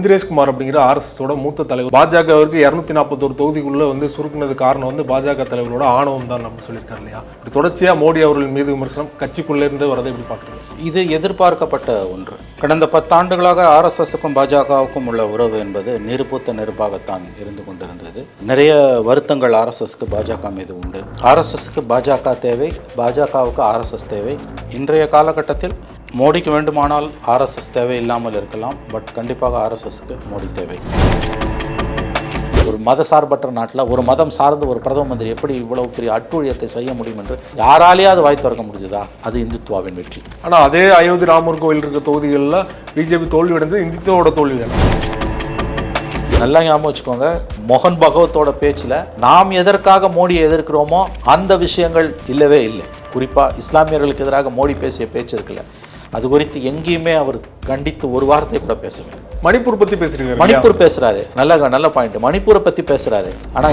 இந்திரேஷ்குமார் அப்படிங்கிற ஆர்எஸ்எஸோட மூத்த தலைவர். பாஜகவிற்கு இரநூத்தி நாற்பத்தோரு தொகுதிக்குள்ள வந்து சுருக்குனது காரணம் வந்து பாஜக தலைவரோட ஆணவம் தான் அப்படின்னு சொல்லியிருக்காரு இல்லையா? இது தொடர்ச்சியாக மோடி அவர்கள் மீது விமர்சனம் கட்சிக்குள்ளே இருந்து வரதை எப்படி பார்க்குறது இது எதிர்பார்க்கப்பட்ட ஒன்று. கடந்த பத்தாண்டுகளாக ஆர்எஸ்எஸுக்கும் பாஜகவுக்கும் உள்ள உறவு என்பது நெருப்பூத்த நெருப்பாகத்தான் இருந்து கொண்டிருந்தது. நிறைய வருத்தங்கள் ஆர்எஸ்எஸ்க்கு பாஜக மீது உண்டு. ஆர்எஸ்எஸ்க்கு பாஜக தேவை பாஜகவுக்கு ஆர்எஸ்எஸ் தேவை. இன்றைய காலகட்டத்தில் மோடிக்கு வேண்டுமானால் ஆர்எஸ்எஸ் தேவை இல்லாமல் இருக்கலாம் பட் கண்டிப்பாக ஆர்எஸ்எஸ்க்கு மோடி தேவை. ஒரு மத சார்பற்ற நாட்டில் ஒரு மதம் சார்ந்த ஒரு பிரதம மந்திரி எப்படி இவ்வளவு பெரிய அட்டுழியத்தை செய்ய முடியும் என்று யாராலேயாவது வாய் திறக்க முடிஞ்சதா? அது இந்துத்துவாவின் வெற்றி. ஆனா அதே அயோத்தி ராமர் கோயில் இருக்க தொகுதிகளில் பிஜேபி தோல்வி அடைந்தது இந்தியாவோட தோல்வி தானே. நல்லா ஞாபகம் வச்சுக்கோங்க மோகன் பகவத்தோட பேச்சில் நாம் எதற்காக மோடியை எதிர்க்கிறோமோ அந்த விஷயங்கள் இல்லவே இல்லை. குறிப்பாக இஸ்லாமியர்களுக்கு எதிராக மோடி பேசிய பேச்சு இருக்குல்ல அது குறித்து எங்கேயுமே அவர் கண்டித்து ஒரு வார்த்தை கூட பேசவில்லை. மணிப்பூர் பத்தி பேசுறீங்க மணிப்பூர் பேசுறாரு. நல்ல நல்ல பாயிண்ட் மணிப்பூரை பத்தி பேசுறாரு. ஆனா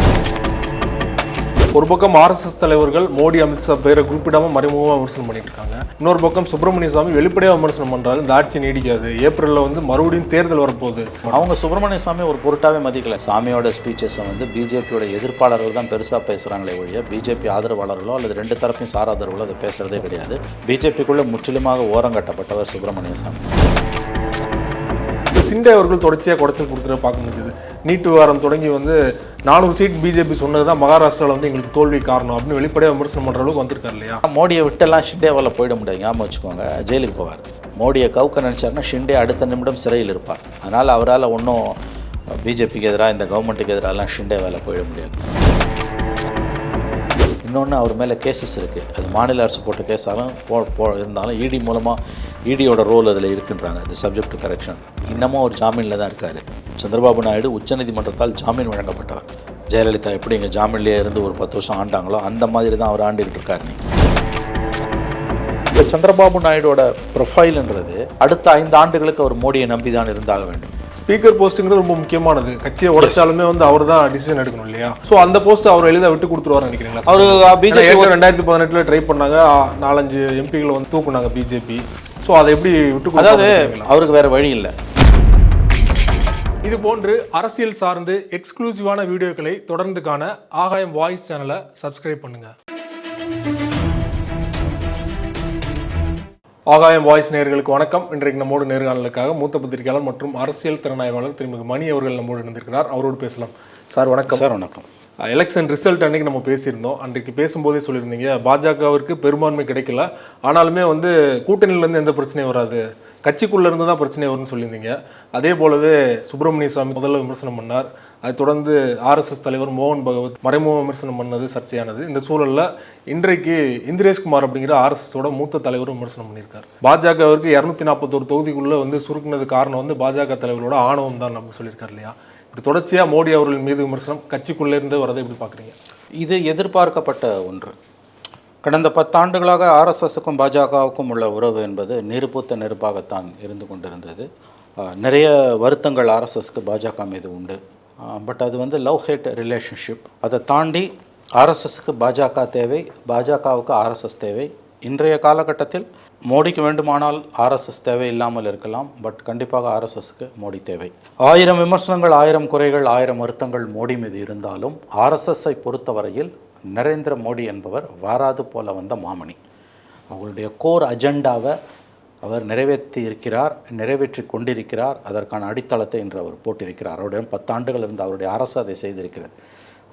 ஒரு பக்கம் ஆர்எஸ்எஸ் தலைவர்கள் மோடி அமித்ஷா பேரை குறிப்பிடாம மறைமுகமாக விமர்சனம் பண்ணிட்டு இருக்காங்க இன்னொரு பக்கம் சுப்பிரமணிய சாமி வெளிப்படையாக விமர்சனம் பண்றாரு. இந்த ஆட்சி நீடிக்காது. ஏப்ரல்ல வந்து மறுபடியும் தேர்தல் வரப்போகுது. அவங்க சுப்பிரமணிய சாமி ஒரு பொருட்டாவே மதிக்கல. சாமியோட ஸ்பீச்சஸை வந்து பிஜேபியோட எதிர்ப்பாளர்கள் தான் பெருசா பேசுறாங்களே ஒழிய பிஜேபி ஆதரவாளர்களோ அல்லது ரெண்டு தரப்பையும் சாராதவர்களோ அதை பேசுறதே கிடையாது. பிஜேபிக்குள்ள முற்றிலுமாக ஓரங்கட்டப்பட்டவர் சுப்பிரமணிய சாமி சிண்டே அவர்கள் தொடர்ச்சியாக குடைச்சல் கொடுக்குற பார்க்க முடியுது நீட் விவகாரம் தொடங்கி வந்து நானூறு சீட் பிஜேபி சொன்னது தான் மகாராஷ்டிராவில் வந்து எங்களுக்கு தோல்வி காரணம் அப்படின்னு வெளிப்படையாக விமர்சனம் பண்ணுற அளவுக்கு வந்திருக்காரு இல்லையா? மோடியை விட்டெல்லாம் ஷிண்டேவால் போயிட முடியாது. ஞாபகம் வச்சுக்கோங்க. ஜெயிலுக்கு போவார். மோடியை கவுக்க நினச்சாருன்னா ஷிண்டே அடுத்த நிமிடம் சிறையில் இருப்பார். அதனால் அவரால் ஒன்றும் பிஜேபிக்கு எதிராக இந்த கவர்மெண்ட்டுக்கு எதிராகலாம் ஷிண்டேவால் போயிட முடியாது. இன்னொன்று அவர் மேலே கேசஸ் இருக்குது அது மாநில அரசு போட்ட கேஸாலும் போ போ இருந்தாலும் இடி மூலமாக இடியோட ரோல் அதில் இருக்குன்றாங்க. இந்த சப்ஜெக்ட் கரெக்ஷன் இன்னமும் அவர் ஜாமீனில் தான் இருக்கார். சந்திரபாபு நாயுடு உச்சநீதிமன்றத்தால் ஜாமீன் வழங்கப்பட்டவர் ஜெயலலிதா எப்படி இங்கே ஜாமீன்லேயே இருந்து ஒரு பத்து வருஷம் ஆண்டாங்களோ அந்த மாதிரி தான் அவர் ஆண்டுகிட்டு இருக்கார். இந்த சந்திரபாபு நாயுடோட ப்ரொஃபைல்ன்றது அடுத்த ஐந்து ஆண்டுகளுக்கு அவர் மோடியை நம்பி தான் இருந்தாக வேண்டும். ஸ்பீக்கர் போஸ்ட்டுங்கிறது ரொம்ப முக்கியமானது. கட்சியை உடைச்சாலுமே வந்து அவர் தான் டிசிஷன் எடுக்கணும் இல்லையா? ஸோ அந்த போஸ்ட் அவர் எளிதாக விட்டு கொடுத்துருவாரு நினைக்கிறீங்களா? அவர் பிஜேபி ரெண்டாயிரத்தி பதினெட்டில் ட்ரை பண்ணாங்க. நாலஞ்சு எம்பிகளை வந்து தூக்குனாங்க பிஜேபி ஸோ அதை எப்படி விட்டு அதாவது அவருக்கு வேற வழி இல்லை. இது போன்று அரசியல் சார்ந்து எக்ஸ்க்ளூசிவான வீடியோக்களை தொடர்ந்து காண ஆகாயம் வாய்ஸ் சேனலை சப்ஸ்கிரைப் பண்ணுங்க. ஆகாயம் வாய்ஸ் நேயர்களுக்கு வணக்கம். இன்றைக்கு நம்மோடு நேர்காணலுக்காக மூத்த பத்திரிகையாளர் மற்றும் அரசியல் திறனாய்வாளர் திருமிகு மணி அவர்கள் நம்மோடு இணைந்திருக்கிறார். அவரோடு பேசலாம். சார் வணக்கம். சார் வணக்கம். எலெக்ஷன் ரிசல்ட் அன்னைக்கு நம்ம பேசியிருந்தோம். அன்றைக்கு பேசும்போதே சொல்லியிருந்தீங்க பாஜகவிற்கு பெரும்பான்மை கிடைக்கல. ஆனாலுமே வந்து கூட்டணியிலேருந்து எந்த பிரச்சனையும் வராது. கட்சிக்குள்ள இருந்து தான் பிரச்சனை வரும்னு சொல்லியிருந்தீங்க. அதே போலவே சுப்பிரமணிய சுவாமி முதல்ல விமர்சனம் பண்ணார். அதை தொடர்ந்து ஆர்எஸ்எஸ் தலைவர் மோகன் பகவத் மறைமுக விமர்சனம் பண்ணது சர்ச்சையானது. இந்த சூழலில் இன்றைக்கு இந்திரேஷ்குமார் அப்படிங்கிற ஆர்எஸ்எஸோட மூத்த தலைவர் விமர்சனம் பண்ணியிருக்கார். பாஜகவிற்கு இரநூத்தி நாற்பத்தோரு தொகுதிக்குள்ளே வந்து சுருக்குனது காரணம் வந்து பாஜக தலைவரோட ஆணவம் தான் அப்படின்னு சொல்லியிருக்காரு இல்லையா? இது தொடர்ச்சியாக மோடி அவர்கள் மீது விமர்சனம் கட்சிக்குள்ளேருந்து வரதை எப்படி பார்க்குறீங்க? இது எதிர்பார்க்கப்பட்ட ஒன்று. கடந்த பத்தாண்டுகளாக ஆர்எஸ்எஸுக்கும் பாஜகவுக்கும் உள்ள உறவு என்பது நெருப்புத்த நெருப்பாகத்தான் இருந்து கொண்டிருந்தது. நிறைய வருத்தங்கள் ஆர்எஸ்எஸ்க்கு பாஜக மீது உண்டு. பட் அது வந்து லவ் ஹேட் ரிலேஷன்ஷிப். அதை தாண்டி ஆர்எஸ்எஸ்க்கு பாஜக தேவை பாஜகவுக்கு ஆர்எஸ்எஸ் தேவை. இன்றைய காலகட்டத்தில் மோடிக்கு வேண்டுமானால் ஆர்எஸ்எஸ் தேவை இல்லாமல் இருக்கலாம் பட் கண்டிப்பாக ஆர்எஸ்எஸ்க்கு மோடி தேவை. ஆயிரம் விமர்சனங்கள் ஆயிரம் குறைகள் ஆயிரம் வருத்தங்கள் மோடி மீது இருந்தாலும் ஆர்எஸ்எஸ்ஸை பொறுத்தவரையில் நரேந்திர மோடி என்பவர் வாராது போல வந்த மாமணி. அவங்களுடைய கோர் அஜெண்டாவை அவர் நிறைவேற்றி இருக்கிறார் நிறைவேற்றி கொண்டிருக்கிறார். அதற்கான அடித்தளத்தை இன்று அவர் போட்டிருக்கிறார். அவருடைய பத்தாண்டுகள் இருந்து அவருடைய அரசு அதை செய்திருக்கிறது.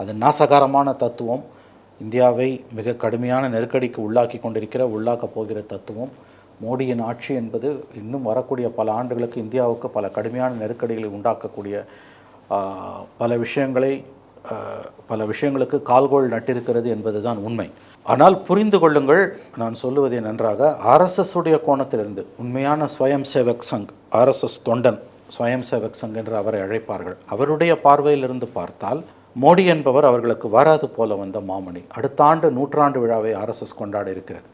அது நாசகாரமான தத்துவம். இந்தியாவை மிக கடுமையான நெருக்கடிக்கு உள்ளாக்கி கொண்டிருக்கிற உள்ளாக்கப் போகிற தத்துவம். மோடியின் ஆட்சி என்பது இன்னும் வரக்கூடிய பல ஆண்டுகளுக்கு இந்தியாவுக்கு பல கடுமையான நெருக்கடிகளை உண்டாக்கக்கூடிய பல விஷயங்களை பல விஷயங்களுக்கு கால்கோள் நட்டிருக்கிறது என்பதுதான் உண்மை. ஆனால் புரிந்து கொள்ளுங்கள் நான் சொல்லுவதை நன்றாக ஆர்எஸ்எஸ் உடைய கோணத்திலிருந்து உண்மையான ஸ்வயம் சேவக் சங் ஆர்எஸ்எஸ் தொண்டன் ஸ்வயம் சேவக் சங் என்று அவரை அழைப்பார்கள். அவருடைய பார்வையிலிருந்து பார்த்தால் மோடி என்பவர் அவர்களுக்கு வராது போல வந்த மாமணி. அடுத்த ஆண்டு நூற்றாண்டு விழாவை ஆர்எஸ்எஸ் கொண்டாட இருக்கிறது.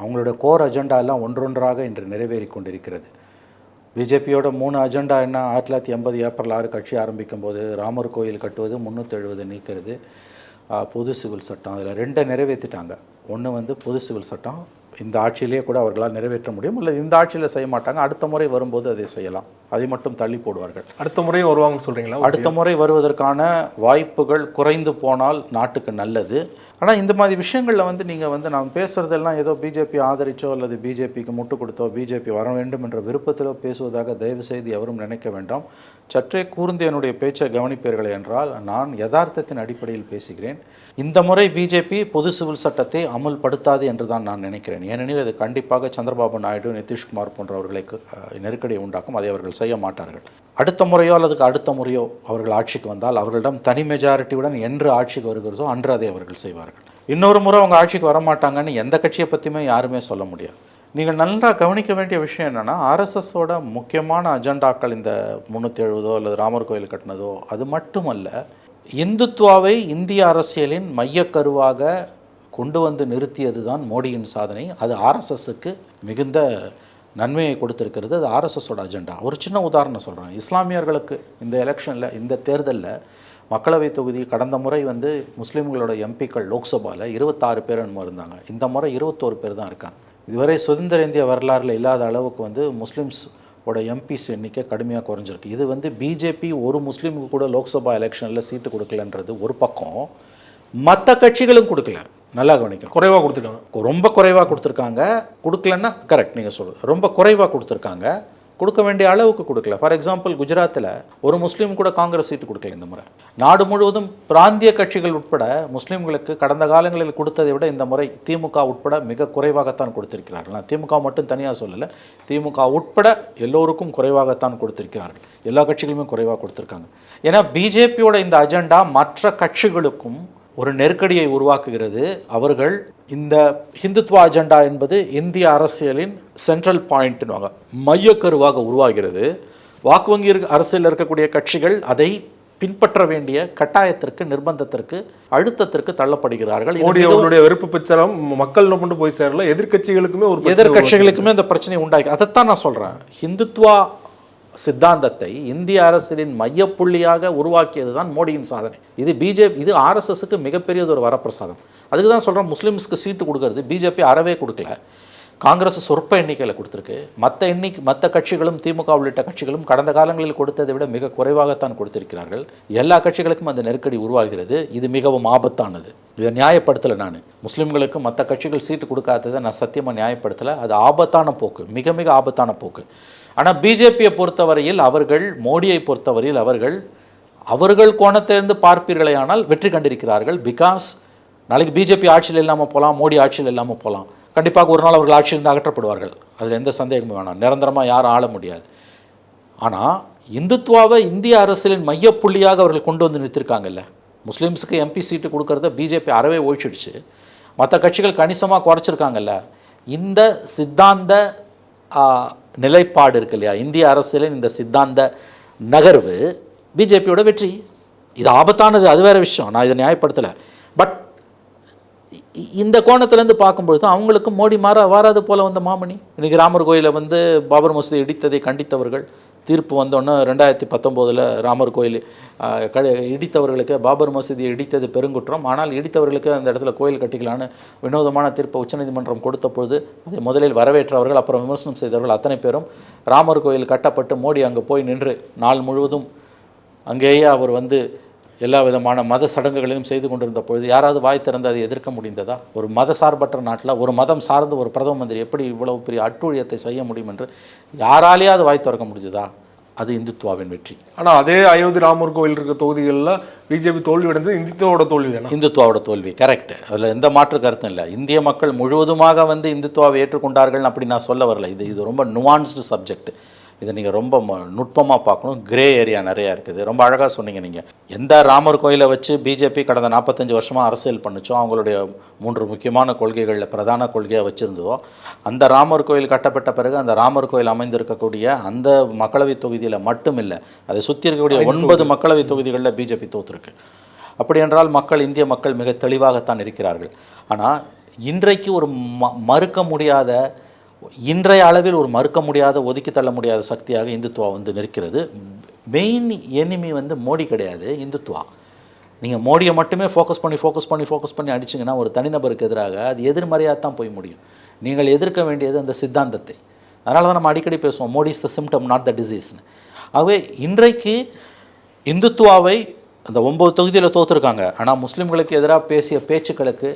அவங்களுடைய கோர் அஜெண்டா எல்லாம் ஒன்றொன்றாக இன்று நிறைவேறி கொண்டிருக்கிறது. பிஜேபியோட மூணு அஜெண்டா என்ன? ஆயிரத்தி தொள்ளாயிரத்தி எண்பது ஏப்ரல் ஆறு கட்சி ஆரம்பிக்கும் போது ராமர் கோயில் கட்டுவது முந்நூற்றி எழுபது நீக்கிறது. பொது சிவில் சட்டம் அதில் ரெண்டை நிறைவேற்றிட்டாங்க. ஒன்று வந்து பொது சிவில் சட்டம். இந்த ஆட்சியிலேயே கூட அவர்களால் நிறைவேற்ற முடியும். இல்லை இந்த ஆட்சியில் செய்ய மாட்டாங்க. அடுத்த முறை வரும்போது அதை செய்யலாம். அதை மட்டும் தள்ளி போடுவார்கள். அடுத்த முறையும் வருவாங்கன்னு சொல்றீங்களா? அடுத்த முறை வருவதற்கான வாய்ப்புகள் குறைந்து போனால் நாட்டுக்கு நல்லது. ஆனால் இந்த மாதிரி விஷயங்களில் வந்து நீங்கள் வந்து நாம் பேசுகிறதெல்லாம் ஏதோ பிஜேபி ஆதரிச்சோ அல்லது பிஜேபிக்கு முட்டு கொடுத்தோ பிஜேபி வர வேண்டும் என்ற விருப்பத்திலோ பேசுவதாக தயவு செய்து எவரும் நினைக்க வேண்டாம். சற்றே கூர்ந்து என்னுடைய பேச்சை கவனிப்பீர்கள் என்றால் நான் யதார்த்தத்தின் அடிப்படையில் பேசுகிறேன். இந்த முறை பிஜேபி பொது சிவில் சட்டத்தை அமுல்படுத்தாது என்று தான் நான் நினைக்கிறேன். ஏனெனில் அது கண்டிப்பாக சந்திரபாபு நாயுடு நிதிஷ்குமார் போன்றவர்களுக்கு நெருக்கடியை உண்டாக்கும். அதை அவர்கள் செய்ய மாட்டார்கள். அடுத்த முறையோ அல்லது அடுத்த முறையோ அவர்கள் ஆட்சிக்கு வந்தால் அவர்களிடம் தனி மெஜாரிட்டியுடன் என்று ஆட்சிக்கு வருகிறதோ அன்று அதை அவர்கள் செய்வார்கள். இன்னொரு முறை அவங்க ஆட்சிக்கு வரமாட்டாங்கன்னு எந்த கட்சியை பற்றியுமே யாருமே சொல்ல முடியாது. நீங்கள் நன்றாக கவனிக்க வேண்டிய விஷயம் என்னென்னா ஆர்எஸ்எஸோட முக்கியமான அஜெண்டாக்கள் இந்த முந்நூற்றி எழுபதோ அல்லது ராமர் கோயில் கட்டினதோ அது மட்டுமல்ல இந்துத்துவாவை இந்திய அரசியலின் மையக்கருவாக கொண்டு வந்து நிறுத்தியது தான் மோடியின் சாதனை. அது ஆர்எஸ்எஸ்க்கு மிகுந்த நன்மையை கொடுத்துருக்கிறது. அது ஆர்எஸ்எஸோட அஜெண்டா. ஒரு சின்ன உதாரணம் சொல்கிறேன் இஸ்லாமியர்களுக்கு இந்த எலெக்ஷனில் இந்த தேர்தலில் மக்களவை தொகுதி கடந்த முறை வந்து முஸ்லீம்களோட எம்பிக்கள் லோக்சபாவில் இருபத்தாறு பேர் என்னமோ இருந்தாங்க. இந்த முறை இருபத்தோரு பேர் தான் இருக்காங்க. இதுவரை சுதந்திர இந்திய வரலாறில் இல்லாத அளவுக்கு வந்து முஸ்லீம்ஸ் ஓட எம்பிஸ் எண்ணிக்கை கடுமையாக குறைஞ்சிருக்கு. இது வந்து பிஜேபி ஒரு முஸ்லீமுக்கு கூட லோக்சபா எலெக்ஷனில் சீட்டு கொடுக்கலன்றது ஒரு பக்கம். மற்ற கட்சிகளும் கொடுக்கல. நல்லா கவனிக்கணும். குறைவா கொடுத்துருக்காங்க ரொம்ப குறைவாக கொடுத்துருக்காங்க. கொடுக்கலன்னா கரெக்ட் நீங்கள் சொல்லுங்கள் ரொம்ப குறைவாக கொடுத்துருக்காங்க. கொடுக்க வேண்டிய அளவுக்கு கொடுக்கல. ஃபார் எக்ஸாம்பிள் குஜராத்தில் ஒரு முஸ்லீம் கூட காங்கிரஸ் சீட்டு கொடுக்கல இந்த முறை. நாடு முழுவதும் பிராந்திய கட்சிகள் உட்பட முஸ்லீம்களுக்கு கடந்த காலங்களில் கொடுத்ததை விட இந்த முறை திமுக உட்பட மிக குறைவாகத்தான் கொடுத்திருக்கிறார்கள். நான் திமுக மட்டும் தனியாக சொல்லலை. திமுக உட்பட எல்லோருக்கும் குறைவாகத்தான் கொடுத்திருக்கிறார்கள். எல்லா கட்சிகளுமே குறைவாக கொடுத்துருக்காங்க. ஏன்னா பிஜேபியோட இந்த அஜெண்டா மற்ற கட்சிகளுக்கும் ஒரு நெருக்கடியை உருவாக்குகிறது. அவர்கள் இந்த ஹிந்துத்வா அஜெண்டா என்பது இந்திய அரசியலின் சென்ட்ரல் பாயிண்ட்னுவாங்க மையக்கருவாக உருவாகிறது. வாக்கு வங்கி அரசியலில் இருக்கக்கூடிய கட்சிகள் அதை பின்பற்ற வேண்டிய கட்டாயத்திற்கு நிர்பந்தத்திற்கு அழுத்தத்திற்கு தள்ளப்படுகிறார்கள். மோடி அவர்களுடைய வெறுப்பு பிரச்சாரம் மக்கள் கொண்டு போய் சேரல எதிர்க்கட்சிகளுக்குமே ஒரு எதிர்கட்சிகளுக்குமே அந்த பிரச்சனை உண்டாக்கி அதைத்தான் நான் சொல்கிறேன் ஹிந்துத்வா சித்தாந்தத்தை இந்திய அரசியலின் மையப்புள்ளியாக உருவாக்கியது தான் மோடியின் சாதனை. இது பிஜேபி இது ஆர்எஸ்எஸ்க்கு மிகப்பெரியது ஒரு வரப்பிரசாதம். அதுக்கு தான் சொல்கிறேன் முஸ்லீம்ஸ்க்கு சீட்டு கொடுக்கறது பிஜேபி அறவே கொடுக்கல. காங்கிரஸ் சொற்ப எண்ணிக்கையில் கொடுத்துருக்கு. மற்ற எண்ணிக்கை மற்ற கட்சிகளும் திமுக உள்ளிட்ட கட்சிகளும் கடந்த காலங்களில் கொடுத்ததை விட மிக குறைவாகத்தான் கொடுத்திருக்கிறார்கள். எல்லா கட்சிகளுக்கும் அந்த நெருக்கடி உருவாகிறது. இது மிகவும் ஆபத்தானது. இதை நியாயப்படுத்தலை நான். முஸ்லீம்களுக்கு மற்ற கட்சிகள் சீட்டு கொடுக்காததை நான் சத்தியமாக நியாயப்படுத்தலை. அது ஆபத்தான போக்கு மிக மிக ஆபத்தான போக்கு. ஆனால் பிஜேபியை பொறுத்தவரையில் அவர்கள் மோடியை பொறுத்தவரையில் அவர்கள் அவர்கள் கோணத்திலிருந்து பார்ப்பீர்களே ஆனால் வெற்றி கண்டிருக்கிறார்கள் பிகாஸ் நாளைக்கு பிஜேபி ஆட்சியில் இல்லாமல் போகலாம் மோடி ஆட்சியில் இல்லாமல் போகலாம். கண்டிப்பாக ஒரு நாள் அவர்கள் ஆட்சியிலிருந்து அகற்றப்படுவார்கள். அதில் எந்த சந்தேகமும் வேணாம். நிரந்தரமாக யாரும் ஆள முடியாது. ஆனால் இந்துத்துவாவை இந்திய அரசியலின் மையப்புள்ளியாக அவர்கள் கொண்டு வந்து நிறுத்திருக்காங்கல்ல. முஸ்லீம்ஸுக்கு எம்பி சீட்டு கொடுக்கறத பிஜேபி அறவே ஒழிச்சிடுச்சு. மற்ற கட்சிகள் கணிசமாக குறைச்சிருக்காங்கல்ல. இந்த சித்தாந்த நிலைப்பாடு இருக்கு இல்லையா? இந்திய அரசியலின் இந்த சித்தாந்த நகர்வு பிஜேபியோட வெற்றி. இது ஆபத்தானது அது வேற விஷயம். நான் இதை நியாயப்படுத்தலை. பட் இந்த கோணத்துலேருந்து பார்க்கும்பொழுது அவங்களுக்கு மோடி மாற வாராது போல வந்த மாமணி. இன்றைக்கி ராமர் கோயிலை வந்து பாபர் மசூதி இடித்ததை கண்டித்தவர்கள். தீர்ப்பு வந்தோன்னே ரெண்டாயிரத்தி பத்தொம்போதில் ராமர் கோயில் க இடித்தவர்களுக்கு பாபர் மசூதியை இடித்தது பெருங்குற்றம். ஆனால் இடித்தவர்களுக்கு அந்த இடத்துல கோயில் கட்டிக்கலான்னு வினோதமான தீர்ப்பை உச்சநீதிமன்றம் கொடுத்த பொழுது அதை முதலில் வரவேற்றவர்கள் அப்புறம் விமர்சனம் செய்தவர்கள் அத்தனை பேரும் ராமர் கோயில் கட்டப்பட்டு மோடி அங்கே போய் நின்று நாள் முழுவதும் அங்கேயே அவர் வந்து எல்லா விதமான மத சடங்குகளையும் செய்து கொண்டிருந்த பொழுது யாராவது வாய் திறந்து அதை எதிர்க்க முடிந்ததா? ஒரு மத சார்பற்ற நாட்டில் ஒரு மதம் சார்ந்த ஒரு பிரதம மந்திரி எப்படி இவ்வளவு பெரிய அட்டூழியத்தை செய்ய முடியும் என்று யாராலேயாவது வாய் திறக்க முடிஞ்சதா? அது இந்துத்துவாவின் வெற்றி. ஆனா அதே அயோத்தி ராமர் கோயில் இருக்க தொகுதிகளில் பிஜேபி தோல்வி அடைந்தது இந்தியாவோட தோல்வி தானே இந்துத்துவாவோட தோல்வி கரெக்ட் அதில் எந்த மாற்று கருத்தும் இல்லை. இந்திய மக்கள் முழுவதுமாக வந்து இந்துத்துவாவை ஏற்றுக்கொண்டார்கள் அப்படி நான் சொல்ல வரல. இது இது ரொம்ப நுவான்ஸ்டு சப்ஜெக்ட் இதை நீங்கள் ரொம்ப நுட்பமாக பார்க்கணும். கிரே ஏரியா நிறையா இருக்குது. ரொம்ப அழகாக சொன்னீங்க நீங்கள் எந்த ராமர் கோயிலை வச்சு பிஜேபி கடந்த நாற்பத்தஞ்சு வருஷமாக அரசியல் பண்ணுச்சோ அவங்களுடைய மூன்று முக்கியமான கொள்கைகளில் பிரதான கொள்கையாக வச்சுருந்ததோ அந்த ராமர் கோயில் கட்டப்பட்ட பிறகு அந்த ராமர் கோயில் அமைந்திருக்கக்கூடிய அந்த மக்களவை தொகுதியில் மட்டும் இல்லை அதை சுற்றி இருக்கக்கூடிய ஒன்பது மக்களவை தொகுதிகளில் பிஜேபி தோத்துருக்கு. அப்படி என்றால் மக்கள் இந்திய மக்கள் மிக தெளிவாகத்தான் இருக்கிறார்கள். ஆனால் இன்றைக்கு ஒரு ம மறுக்க முடியாத இன்றைய அளவில் ஒரு மறுக்க முடியாத ஒதுக்கி தள்ள முடியாத சக்தியாக இந்துத்துவா வந்து நிற்கிறது. மெயின் எனிமி வந்து மோடி கிடையாது இந்துத்துவா. நீங்கள் மோடியை மட்டுமே ஃபோக்கஸ் பண்ணி ஃபோக்கஸ் பண்ணி ஃபோக்கஸ் பண்ணி அடிச்சிங்கன்னா ஒரு தனிநபருக்கு எதிராக அது எதிர்மறையாக தான் போய் முடியும். நீங்கள் எதிர்க்க வேண்டியது அந்த சித்தாந்தத்தை. அதனால தான் நம்ம அடிக்கடி பேசுவோம் Modi is the symptom not the டிசீஸ்னு ஆகவே இன்றைக்கு இந்துத்துவாவை அந்த ஒம்பது தொகுதியில் தோற்றுருக்காங்க ஆனால் முஸ்லீம்களுக்கு எதிராக பேசிய பேச்சுக்களுக்கு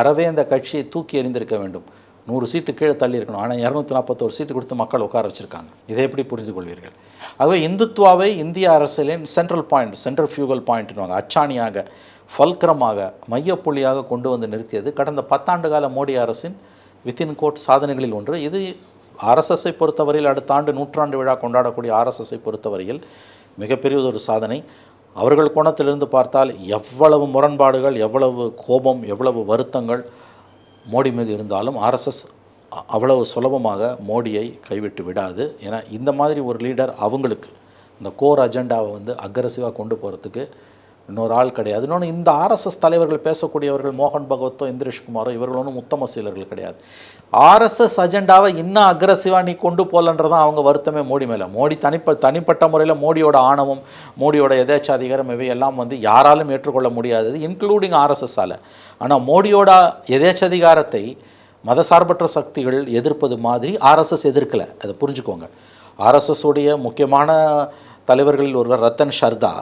அறவே அந்த கட்சியை தூக்கி எறிந்திருக்க வேண்டும். நூறு சீட்டு கீழே தள்ளி இருக்கணும். ஆனால் இரநூத்தி நாற்பத்தோரு சீட்டு கொடுத்து மக்கள் உட்கார வச்சுருக்காங்க. இதை எப்படி புரிந்து கொள்வீர்கள் ஆகவே இந்துத்துவாவை இந்திய அரசியலின் சென்ட்ரல் பாயிண்ட் சென்ட்ரல் ஃபியூகல் பாயிண்ட்னுவாங்க அச்சாணியாக ஃபல்கரமாக மையப்புள்ளியாக கொண்டு வந்து நிறுத்தியது கடந்த பத்தாண்டு கால மோடி அரசின் வித்தின் கோட் சாதனைகளில் ஒன்று. இது ஆர்எஸ்எஸ்ஸை பொறுத்தவரையில் அடுத்த ஆண்டு நூற்றாண்டு விழா கொண்டாடக்கூடிய ஆர்எஸ்எஸ்ஸை பொறுத்தவரையில் மிகப்பெரியதொரு சாதனை. அவர்கள் கோணத்திலிருந்து பார்த்தால் எவ்வளவு முரண்பாடுகள் எவ்வளவு கோபம் எவ்வளவு வருத்தங்கள் மோடி மீது இருந்தாலும் ஆர்எஸ்எஸ் அவ்வளவு சுலபமாக மோடியை கைவிட்டு விடாது. ஏன்னா இந்த மாதிரி ஒரு லீடர் அவங்களுக்கு இந்த கோர் அஜெண்டாவை வந்து அக்ரஸிவாக கொண்டு போகிறதுக்கு இன்னொரு ஆள் கிடையாது. இன்னொன்று இந்த ஆர்எஸ்எஸ் தலைவர்கள் பேசக்கூடியவர்கள் மோகன் பகவத்தோ இந்திரேஷ்குமாரோ இவர்கள் ஒன்றும் உத்தம சீலர்கள் கிடையாது. ஆர்எஸ்எஸ் அஜெண்டாவை இன்னும் அக்ரஸிவாக நீ கொண்டு போகலன்றதான் அவங்க வருத்தமே மோடி மேலே. மோடி தனிப்ப தனிப்பட்ட முறையில் மோடியோட ஆணவம் மோடியோட எதேச்சாதிகாரம் இவை எல்லாம் வந்து யாராலும் ஏற்றுக்கொள்ள முடியாதது இன்க்ளூடிங் ஆர்எஸ்எஸ்ஸால் ஆனால் மோடியோட எதேச்சதிகாரத்தை மதசார்பற்ற சக்திகள் எதிர்ப்பது மாதிரி ஆர்எஸ்எஸ் எதிர்க்கலை. அதை புரிஞ்சுக்கோங்க. ஆர்எஸ்எஸ் உடைய முக்கியமான தலைவர்களில் ஒருவர் ரத்தன் ஷர்தா.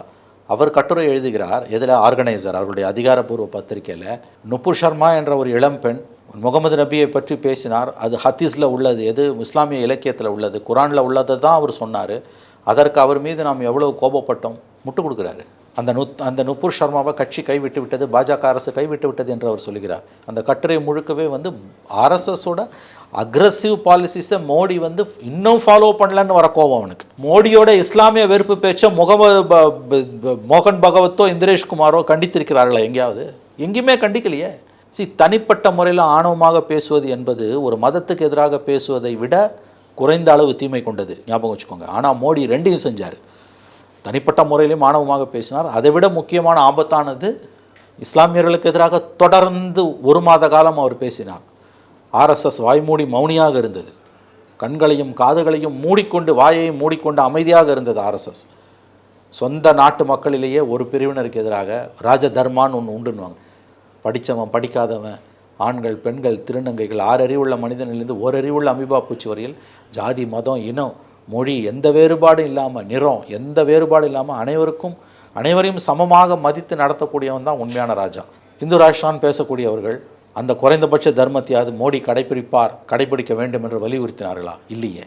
அவர் கட்டுரை எழுதுகிறார் எதில் ஆர்கனைசர் அவருடைய அதிகாரப்பூர்வ பத்திரிகையில் நுப்பு சர்மா என்ற ஒரு இளம்பெண் முகமது நபியை பற்றி பேசினார். அது ஹத்தீஸில் உள்ளது எது இஸ்லாமிய இலக்கியத்தில் உள்ளது குரானில் உள்ளதை தான் அவர் சொன்னார். அதற்கு அவர் மீது நாம் எவ்வளவு கோபப்பட்டோம்? முட்டு கொடுக்குறாரு. அந்த நுத் அந்த நுப்பூர் சர்மாவை கட்சி கைவிட்டு விட்டது பாஜக அரசு கைவிட்டு விட்டது என்று அவர் சொல்கிறார். அந்த கட்டுரை முழுக்கவே வந்து ஆர்எஸ்எஸோட அக்ரஸிவ் பாலிசிஸை மோடி வந்து இன்னும் ஃபாலோ பண்ணலன்னு வர கோபம் அவனுக்கு. மோடியோட இஸ்லாமிய வெறுப்பு பேச்சை முகமது ப- மோகன் பகவத்தோ இந்திரேஷ் குமாரோ கண்டித்திருக்கிறார்களா எங்கேயாவது? எங்கேயுமே கண்டிக்கலையே. சி தனிப்பட்ட முறையில் ஆணவமாக பேசுவது என்பது ஒரு மதத்துக்கு எதிராக பேசுவதை விட குறைந்த அளவு தீமை கொண்டது. ஞாபகம் வச்சுக்கோங்க. ஆனால் மோடி ரெண்டையும் செஞ்சார். தனிப்பட்ட முறையிலும் ஆணவமாக பேசினார். அதை விட முக்கியமான ஆபத்தானது இஸ்லாமியர்களுக்கு எதிராக தொடர்ந்து ஒரு மாத காலம் அவர் பேசினார். ஆர்எஸ்எஸ் வாய்மூடி மௌனியாக இருந்தது. கண்களையும் காதுகளையும் மூடிக்கொண்டு வாயையும் மூடிக்கொண்டு அமைதியாக இருந்தது ஆர்எஸ்எஸ். சொந்த நாட்டு மக்களிலேயே ஒரு பிரிவினருக்கு எதிராக ராஜ தர்மான்னு ஒன்று உண்டுன்னுவாங்க. படித்தவன் படிக்காதவன் ஆண்கள் பெண்கள் திருநங்கைகள் ஆறு அறிவுள்ள மனிதனிலிருந்து ஒரு அறிவுள்ள அமிபா பூச்சி வரையில் ஜாதி மதம் இனம் மொழி எந்த வேறுபாடும் இல்லாமல் நிறம் எந்த வேறுபாடும் இல்லாமல் அனைவருக்கும் அனைவரையும் சமமாக மதித்து நடத்தக்கூடியவன் தான் உண்மையான ராஜா. இந்து ராஷ்டிரான் பேசக்கூடியவர்கள் அந்த குறைந்தபட்ச தர்மத்தையாவது மோடி கடைபிடிப்பார் கடைபிடிக்க வேண்டும் என்று வலியுறுத்தினார்களா? இல்லையே.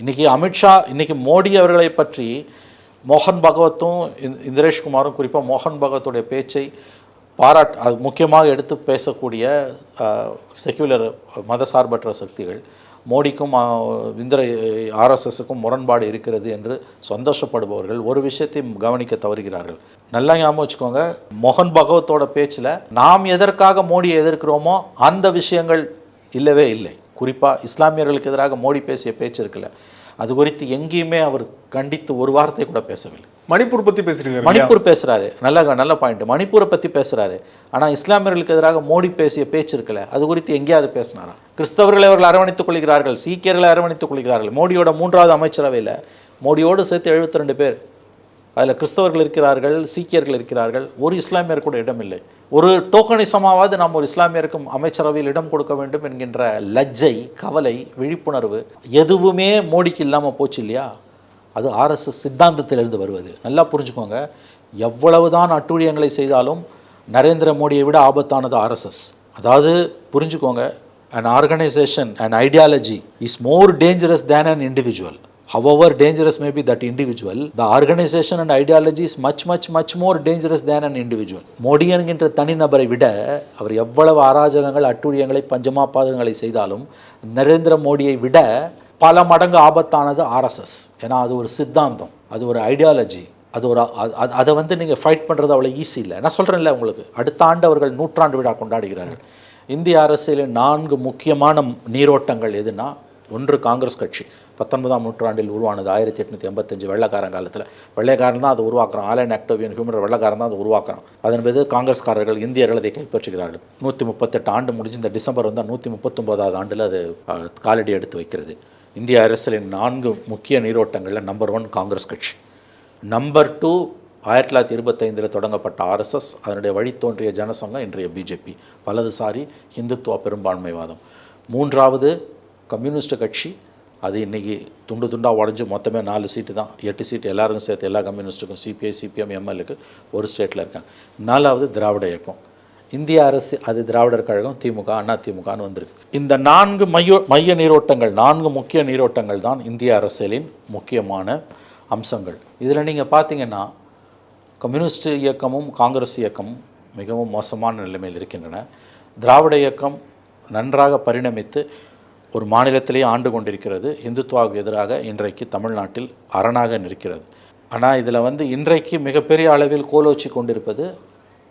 இன்றைக்கி அமித்ஷா இன்றைக்கி மோடி அவர்களை பற்றி மோகன் பகவத்தும் இந்- இந்திரேஷ்குமாரும் குறிப்பாக மோகன் பகவத்துடைய பேச்சை பாராட் அது முக்கியமாக எடுத்து பேசக்கூடிய செக்யூலர் மதசார்பற்ற சக்திகள் மோடிக்கும் இந்திர ஆர்எஸ்எஸுக்கும் முரண்பாடு இருக்கிறது என்று சந்தோஷப்படுபவர்கள் ஒரு விஷயத்தை கவனிக்க தவறுகிறார்கள். நல்லா ஞாபகம் வச்சுக்கோங்க மோகன் பகவத்தோட பேச்சில் நாம் எதற்காக மோடியை எதிர்க்கிறோமோ அந்த விஷயங்கள் இல்லவே இல்லை. குறிப்பாக இஸ்லாமியர்களுக்கு எதிராக மோடி பேசிய பேச்சு இருக்குல்ல அது குறித்து எங்கேயுமே அவர் கண்டித்து ஒரு வார்த்தை கூட பேசவில்லை. மணிப்பூர் பத்தி பேசுறீங்க மணிப்பூர் பேசுறாரு. நல்ல நல்ல பாயிண்ட் மணிப்பூரை பத்தி பேசுறாரு. ஆனா இஸ்லாமியர்களுக்கு எதிராக மோடி பேசிய பேச்சு இருக்குல்ல அது குறித்து எங்கேயாவது பேசினாரா? கிறிஸ்தவர்களை அவர்கள் அரவணைத்துக் கொள்கிறார்கள் சீக்கியர்களை அரவணைத்துக் கொள்கிறார்கள். மோடியோட மூன்றாவது அமைச்சரவையில் மோடியோடு சேர்த்து 72 ரெண்டு பேர் அதில் கிறிஸ்தவர்கள் இருக்கிறார்கள் சீக்கியர்கள் இருக்கிறார்கள். ஒரு இஸ்லாமியர் கூட இடமில்லை. ஒரு டோக்கனிசமாவது நாம் ஒரு இஸ்லாமியருக்கும் அமைச்சரவையில் இடம் கொடுக்க வேண்டும் என்கின்ற லஜ்ஜை கவலை விழிப்புணர்வு எதுவுமே மோடிக்கு இல்லாமல் போச்சு இல்லையா? அது ஆர்எஸ்எஸ் சித்தாந்தத்திலிருந்து வருவது. நல்லா புரிஞ்சுக்கோங்க. எவ்வளவுதான் அட்டூழியங்களை செய்தாலும் நரேந்திர மோடியை விட ஆபத்தானது ஆர்எஸ்எஸ். அதாவது புரிஞ்சுக்கோங்க an organisation and ideology is more dangerous than an individual however dangerous may be that individual the organization and ideology is much much much more dangerous than an individual. Modi என்கின்ற தனிநபரை விட அவர் எவ்வளவு அராஜகங்கள் பஞ்சமா பஞ்சமாபாதங்களை செய்தாலும் நரேந்திர மோடியை விட பல மடங்கு ஆபத்தானது ஆர்எஸ்எஸ் ஏன்னா அது ஒரு சித்தாந்தம் அது ஒரு ஐடியாலஜி அது ஒரு அது அதை வந்து நீங்கள் ஃபைட் பண்ணுறது அவ்வளோ ஈஸி இல்லை. நான் சொல்கிறேன்ல உங்களுக்கு அடுத்த ஆண்டு அவர்கள் நூற்றாண்டு விழா கொண்டாடுகிறார்கள். இந்திய அரசியலின் நான்கு முக்கியமான நீரோட்டங்கள் எதுனா ஒன்று காங்கிரஸ் கட்சி பத்தொன்பதாம் நூற்றாண்டில் உருவானது ஆயிரத்தி எட்நூற்றி எண்பத்தஞ்சு வெள்ளக்காரன் காலத்தில். வெள்ளைக்காரன் தான் அதை உருவாக்குறான். ஆலன் ஆக்டோவியன் ஹியூமன் வெள்ளக்காரன் தான் அதை உருவாக்குறான். அதன் காங்கிரஸ்காரர்கள் இந்தியர்கள் அதை கைப்பற்றுகிறார்கள். நூற்றி முப்பத்தெட்டு ஆண்டு முடிஞ்சு இந்த டிசம்பர் வந்தால் நூற்றி முப்பத்தொம்போதாவது ஆண்டில் அது காலடி எடுத்து வைக்கிறது. இந்திய அரசியலின் நான்கு முக்கிய நீரோட்டங்களில் நம்பர் ஒன் காங்கிரஸ் கட்சி. நம்பர் டூ ஆயிரத்தி தொள்ளாயிரத்தி இருபத்தைந்தில் தொடங்கப்பட்ட ஆர்எஸ்எஸ் அதனுடைய வழித்தோன்றிய ஜனசங்கம் இன்றைய பிஜேபி. வலதுசாரி இந்துத்துவ பெரும்பான்மைவாதம். மூன்றாவது கம்யூனிஸ்ட் கட்சி அது இன்றைக்கி துண்டு துண்டாக உடஞ்சி மொத்தமே நாலு சீட்டு தான். எட்டு சீட்டு எல்லாருக்கும் சேர்த்து எல்லா கம்யூனிஸ்ட்டுக்கும் சிபிஐ சிபிஎம் எம்எல்ஏக்கு ஒரு ஸ்டேட்டில் இருக்காங்க. நாலாவது திராவிட இயக்கம். இந்திய அரசு அது திராவிடர் கழகம் திமுக அண்ணா திமுகன்னு வந்திருக்கு. இந்த நான்கு மைய மைய நீரோட்டங்கள் நான்கு முக்கிய நீரோட்டங்கள் தான் இந்திய அரசியலின் முக்கியமான அம்சங்கள். இதில் நீங்கள் பார்த்தீங்கன்னா கம்யூனிஸ்ட் இயக்கமும் காங்கிரஸ் இயக்கமும் மிகவும் மோசமான நிலைமையில் இருக்கின்றன. திராவிட இயக்கம் நன்றாக பரிணமித்து ஒரு மாநிலத்திலேயே ஆண்டு கொண்டிருக்கிறது இந்துத்துவாவுக்கு எதிராக இன்றைக்கு தமிழ்நாட்டில் அரணாக நிற்கிறது. ஆனால் இதில் வந்து இன்றைக்கு மிகப்பெரிய அளவில் கோலோச்சி கொண்டிருப்பது